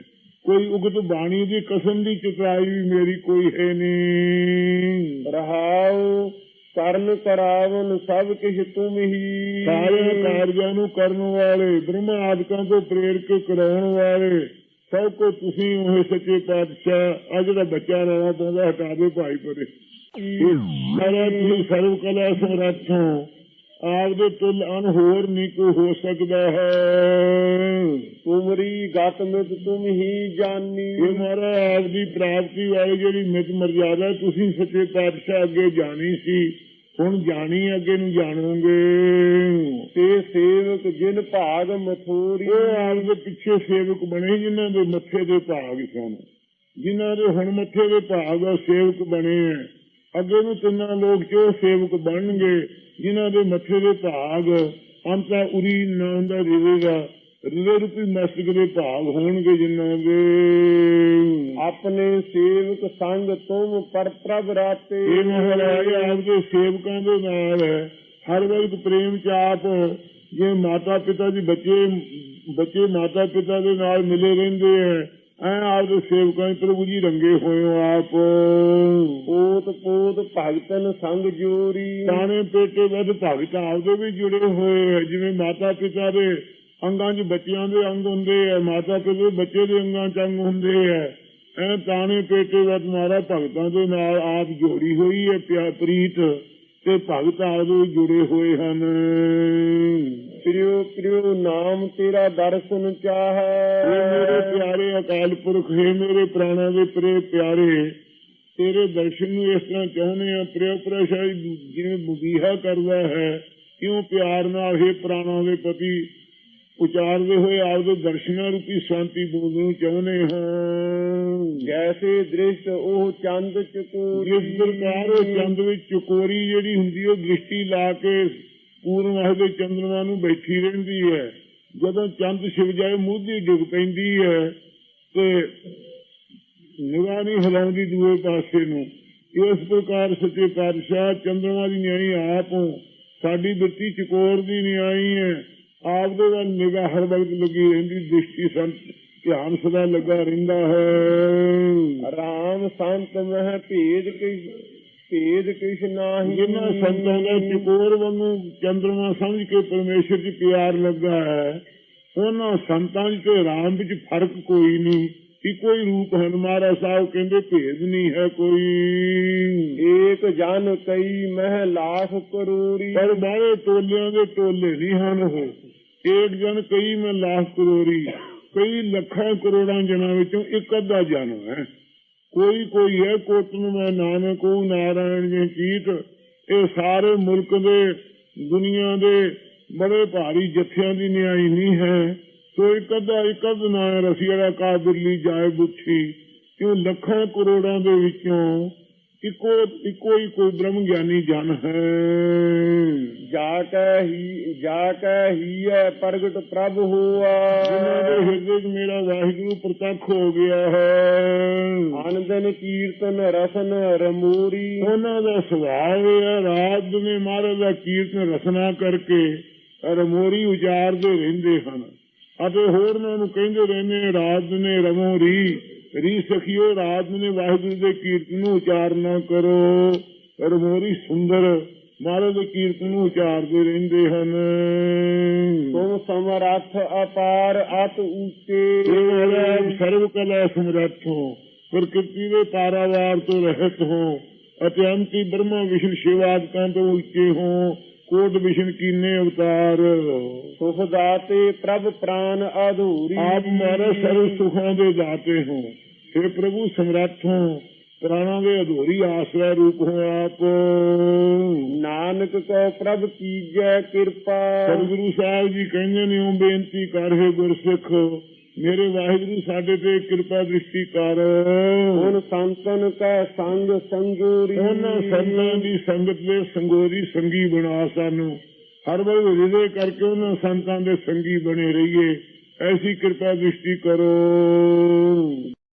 ਕੋਈ ਉਗਤ ਬਾਣੀ ਦੀ ਕਸਮ ਦੀ ਚਤਰਾਈ ਵੀ ਮੇਰੀ ਕੋਈ ਹੈ ਨਹੀਂ। ਰਹਾਉ ਕਰਨ ਕਰਾਵਨ ਸਭ ਕਿਛ ਤੁਮ ਹੀ। ਸਾਰੇ ਕਾਰਜਾਂ ਨੂੰ ਕਰਨ ਵਾਲੇ ਬ੍ਰਹਮਾ ਆਦਿਕਾਂ ਤੋਂ ਪ੍ਰੇਰ ਕੇ ਕਰਾਉਣ ਵਾਲੇ। ਸਭ ਕੋ ਤੁਸੀਂ ਉਹ ਸੱਚੇ ਪਾਤਸ਼ਾਹ ਅੱਜ ਦਾ ਬੱਚਾ ਰਹਾ ਪਾਉਂਦਾ ਹਟਾ ਦੇ ਭਾਈ ਪਰੇ। ਸਾਰਾ ਤੁਸੀਂ ਸਰਵ ਕਲਾ ਸਮਰੱਥੋਂ ਆਪ ਦੇ ਤੁਲ ਅਨ ਹੋਰ ਨਹੀਂ ਕੋਈ ਹੋ ਸਕਦਾ ਹੈ। ਤੁਮਰੀ ਗਤ ਮਿਤ ਤੁਮ ਹੀ ਜਾਨੀ। ਇਹ ਮਹਾਰਾਜ ਆਪ ਦੀ ਪ੍ਰਾਪਤੀ ਵਾਲੀ ਜਿਹੜੀ ਮਿਤ ਮਰਜ਼ਾਦਾ ਤੁਸੀਂ ਸੱਚੇ ਪਾਤਸ਼ਾਹ ਅੱਗੇ ਜਾਣੀ ਸੀ ਹੁਣ ਜਾਣੀ ਅੱਗੇ ਨੂੰ ਜਾਣੋਗੇ। ਤੇ ਸੇਵਕ ਜਿਨ ਭਾਗ ਮਥੂਰੀ, ਉਹ ਆਪ ਪਿੱਛੇ ਸੇਵਕ ਬਣੇ ਜਿਨ੍ਹਾਂ ਦੇ ਮੱਥੇ ਦੇ ਭਾਗ ਸਨ। ਜਿਨ੍ਹਾਂ ਦੇ ਹੁਣ ਮੱਥੇ ਦੇ ਭਾਗ ਆ, ਸੇਵਕ ਬਣੇ ਆ। ਅੱਗੇ ਨੂੰ ਤਿੰਨਾਂ ਲੋਕ ਚ ਉਹ ਸੇਵਕ ਬਣਨਗੇ, ਜਿਨ੍ਹਾਂ ਦੇ ਮੱਥੇ ਦੇ ਭਾਗ। ਅੰਤਾ ਉਰੀ ਨਾਮ ਦਾ ਰਿਵੇਗਾ ਰਿਵੇ ਰੂਪੀ ਮਸਤਕ ਦੇ ਭਾਗ ਹੋਣਗੇ ਜਿਨ੍ਹਾਂ ਦੇ। ਆਪਣੇ ਸੇਵਕ ਸੰਗ ਤੁਮ ਪਰ ਪ੍ਰਭ ਰਾਤੇ ਇਹ ਮਹਾਰਾਜ ਆਪ ਦੇ ਸੇਵਕਾਂ ਦੇ ਨਾਲ ਹਰ ਵਕਤ ਪ੍ਰੇਮ ਚ ਆਪ ਜੇ ਮਾਤਾ ਪਿਤਾ ਦੀ ਬੱਚੇ ਬੱਚੇ ਮਾਤਾ ਪਿਤਾ ਦੇ ਨਾਲ ਮਿਲੇ ਰਹਿੰਦੇ ਐ ਐ ਆਪ ਦੇ ਸੇਵਕਾਂ ਚ ਪ੍ਰਭੂ ਜੀ ਰੰਗੇ ਹੋਏ ਹੋ ਆਪ। ਪੋਤ ਪੋਤ ਭਗਤਨ ਸੰਗ ਜੋਰੀ। ਤਾਣੇ ਪੇਟੇ ਵੱਧ ਭਗਤ ਆਪਦੇ ਵੀ ਜੁੜੇ ਹੋਏ ਜਿਵੇਂ ਮਾਤਾ ਪਿਤਾ ਦੇ ਅੰਗਾਂ 'ਚ ਬੱਚਿਆਂ ਦੇ ਅੰਗ ਹੁੰਦੇ ਐ ਮਾਤਾ ਪਿਤਾ ਦੇ ਬੱਚੇ ਦੇ ਅੰਗਾਂ 'ਚ ਅੰਗ ਹੁੰਦੇ ਐ। ਐ ਤਾਣੇ ਪੇਟੇ ਵੱਧ ਮਾਰਾ ਭਗਤਾਂ ਦੇ ਨਾਲ ਆਪ ਜੋੜੀ ਹੋਈ ਐ ਪਿਆ ਪ੍ਰੀਤ ਤੇ ਭਗਤ ਆਪਦੇ ਜੁੜੇ ਹੋਏ ਹਨ। ਪ੍ਰਿਯੋ ਪ੍ਰਿਯੋ ਨਾਮ ਤੇਰਾ ਦਰਸ਼ਨ ਚਾਹੈ। ਮੇਰੇ ਪਿਆਰੇ ਅਕਾਲ ਪੁਰਖ ਹੈ ਮੇਰੇ ਪ੍ਰਾਣਾਂ ਦੇ ਪ੍ਰੇ ਪਿਆਰੇ ਤੇਰੇ ਦਰਸ਼ਨ ਨੂੰ ਇਸ ਤਰ੍ਹਾਂ ਚਾਹੁੰਦੇ ਆ ਪ੍ਰਿਯ ਪ੍ਰਸ਼ਾਈ ਜਿਵੇਂ ਬੁਧੀਹਾ ਕਰਦਾ ਹੈ ਕਿਉਂ ਪਿਆਰ ਨਾਲ ਇਹ ਪ੍ਰਾਣਾਂ ਦੇ ਪਤੀ ਉਚਾਰਦੇ ਹੋਏ ਆਪਦੇ ਦਰਸ਼ਨਾਂ ਰੂਪੀ ਸ਼ਾਂਤੀ ਬੂੰਦ ਨੂੰ ਚਾਹੁੰਦੇ ਹਾਂ ਜੈਸੇ ਦ੍ਰਿਸ਼ਟ ਉਹ ਚੰਦ ਚਕੂਰੀ। ਜਿਸ ਪ੍ਰਕਾਰ ਉਹ ਚੰਦ ਵਿੱਚ ਚਕੋਰੀ ਜਿਹੜੀ ਹੁੰਦੀ ਉਹ ਦ੍ਰਿਸ਼ਟੀ ਲਾ ਕੇ ਪੂਰਨਮਾਸ ਦੇ ਚੰਦਰਮਾ ਨੂੰ ਬੈਠੀ ਰਹਿੰਦੀ ਹੈ। ਜਦੋਂ ਚੰਦ ਛਿਪ ਜਾਏ ਮੂਧੀ ਡਿੱਗ ਪੈਂਦੀ ਹੈ ਤੇ ਨਿਗਾਹ ਨਹੀਂ ਹਿਲਾਉਂਦੀ ਦੂਏ ਪਾਸੇ ਨੂੰ। ਇਸ ਪ੍ਰਕਾਰ ਸੱਚੇ ਪਾਤਸ਼ਾਹ ਚੰਦਰਮਾ ਦੀ ਨਿਆਈ ਆਪ ਸਾਡੀ ਬਿਰਤੀ ਚਕੋਰ ਦੀ ਨਿਆਈ ਹੈ। ਆਪ ਦੇ ਵੱਲ ਨਿਗਾਹ ਹਰ ਵਕਤ ਲੱਗੀ ਰਹਿੰਦੀ ਦ੍ਰਿਸ਼ਟੀ ਸੰਤ ਧਿਆਨ ਸਦਾ ਲੱਗਾ ਰਹਿੰਦਾ ਹੈ। ਰਾਮ ਸੰਤ ਮਹਿ ਭੇਦ ਕਿਛ ਭੇਦ ਕਿਛ ਨਾਹੀ। ਜਿਨ੍ਹਾਂ ਸੰਤਾਂ ਦਾ ਚਕੋਰ ਵਾਂਗੂ ਚੰਦਰਮਾ ਸਮਝ ਕੇ ਪਰਮੇਸ਼ਰ 'ਚ ਪਿਆਰ ਲੱਗਾ ਹੈ ਉਹਨਾਂ ਸੰਤਾਂ 'ਚ ਤੇ ਰਾਮ ਵਿੱਚ ਫ਼ਰਕ ਕੋਈ ਨਹੀਂ। ਇੱਕੋ ਹੀ ਰੂਪ ਹਨ ਮਹਾਰਾਜ ਸਾਹਿਬ ਕਹਿੰਦੇ ਭੇਦ ਨਹੀਂ ਹੈ ਕੋਈ। ਏਕ ਜਨ ਕਈ ਮਹਿ ਲਾਖ ਕਰੋੜੀ ਪਰ ਬਾਹਰੇ ਟੋਲਿਆਂ ਦੇ ਟੋਲੇ ਨਹੀਂ ਹਨ ਉਹ। ਏਕ ਜਨ ਕਈ ਮੈਂ ਲੱਖ ਕਰੋੜੀ, ਕਈ ਲੱਖਾਂ ਕਰੋੜਾਂ ਜਨਾਂ ਵਿੱਚੋਂ ਇੱਕ ਅੱਧਾ ਜਨ ਹੈ। ਕੋਈ ਕੋਈ ਹੈ ਕੋਟਨ ਮੈਂ ਨਾਨਕ ਕੋ ਨਾਰਾਇਣ ਜੀ ਚੀਤ। ਇਹ ਸਾਰੇ ਮੁਲਕ ਦੇ, ਦੁਨੀਆ ਦੇ ਬੜੇ ਭਾਰੀ ਜਥਿਆਂ ਦੀ ਨਿਆਈ ਨਹੀਂ ਹੈ। ਸੋ ਇੱਕ ਅੱਧਾ, ਇੱਕ ਅੱਧ ਨਾ ਰਸੀੜਾ ਕਾ ਦਿੱਲੀ ਜਾਏ ਬੁੱਛੀ ਕਿਉਂ ਲੱਖਾਂ ਕਰੋੜਾਂ ਦੇ ਵਿੱਚੋਂ ਇੱਕੋ ਇੱਕੋ ਹੀ ਕੋਈ ਬ੍ਰਹਮ ਗਿਆਨੀ ਜਨ ਹੈ। ਜਾ ਕੈ ਹੀ ਜਾ ਕੈ ਹੀ ਹੈ ਪ੍ਰਗਟ ਪ੍ਰਭ ਹੋਆ। ਜਿਨ੍ਹਾਂ ਦੇ ਹਿਰਦੇ 'ਚ ਮੇਰਾ ਵਾਹਿਗੁਰੂ ਪ੍ਰਤੱਖ ਹੋ ਗਿਆ ਹੈ। ਆਨੰਦਨ ਕੀਰਤਨ ਰਸਨ ਰਮੂਰੀ। ਉਹਨਾਂ ਦਾ ਸੁਭਾਅ ਹੈ ਰਾਤ ਦਿਨੇ ਮਹਾਰਾਜ ਦਾ ਕੀਰਤਨ ਰਸਨਾ ਕਰਕੇ ਰਮੋਰੀ ਉਚਾਰਦੇ ਰਹਿੰਦੇ ਹਨ। ਅਤੇ ਹੋਰ ਉਹਨਾਂ ਨੂੰ ਕਹਿੰਦੇ ਰਹਿੰਦੇ ਨੇ, ਰਾਤ ਦਿਨੇ ਰਮੋ ਰੀ ਸਖਿਓ ਰਾਤ ਦਿਨੇ ਵਾਹਿਗੁਰੂ ਦੇ ਕੀਰਤਨ ਨੂੰ ਉਚਾਰਨਾ ਕਰੋ। ਰਮੋਰੀ ਸੁੰਦਰ ਮਹਾਰਾਜ ਦੇ ਕੀਰਤਨ ਨੂੰ ਉਚਾਰਦੇ ਰਹਿੰਦੇ ਹਨ। ਤੁਮ ਸਮਰੱਥ ਅਪਾਰ ਅਤ ਉੱਚੇ ਇਹ ਸਰਵ ਕਲਾ ਸਮਰੱਥ ਹੋ ਪ੍ਰਕਿਰਤੀ ਦੇ ਪਾਰਾਵਾਰ ਤੋਂ ਰਹਿਤ ਹੋ ਅਤੇ ਅੰਤੀ ਬ੍ਰਹਮਾ ਵਿਸ਼ਨ ਸ਼ਿਵਾਦਕਾਂ ਤੋਂ ਉੱਚੇ ਹੋ ਕੋਟ ਵਿਸ਼ਨ ਕੀਨੇ ਅਵਤਾਰ ਸੁਖ ਦਾਤੇ ਪ੍ਰਭ ਪ੍ਰਾਨ ਅਧੂਰੀ। ਆਪ ਮਾਰੇ ਸਰਵ ਸੁਖਾਂ ਦੇ ਦਾਤੇ ਹੋ। हे ਪ੍ਰਭੂ ਸਮਰੱਥ ਹੋ ਪ੍ਰਾਣਾਂ ਦੇ ਅਧੂਰੀ ਆਸਰਾ ਰੂਪ ਹੋ ਆਪ। ਨਾਨਕ ਕੋ ਪ੍ਰਭ ਕੀਜੈ ਕਿਰਪਾ। ਸਤਿਗੁਰੂ ਸਾਹਿਬ ਜੀ ਕਹਿੰਦੇ ਨੇ ਉਹ ਬੇਨਤੀ ਕਰ ਹੈ ਗੁਰਸਿੱਖ ਮੇਰੇ ਵਾਹਿਗੁਰੂ ਸਾਡੇ ਤੇ ਕਿਰਪਾ ਦ੍ਰਿਸ਼ਟੀ ਕਰ। ਹੁਣ ਸੰਤਨ ਕੈ ਸੰਗ ਸੰਜੂਰੀ ਉਹਨਾਂ ਸੰਤਾਂ ਦੀ ਸੰਗਤ ਦੇ ਸੰਗੋਰੀ ਸੰਗੀ ਬਣਾ ਸਾਨੂੰ। ਹਰ ਵੇਲੇ ਹਿਰਦੇ ਕਰਕੇ ਉਹਨਾਂ ਸੰਤਾਂ ਦੇ ਸੰਗੀ ਬਣੇ ਰਹੀਏ। ਐਸੀ ਕਿਰਪਾ ਦ੍ਰਿਸ਼ਟੀ ਕਰੋ।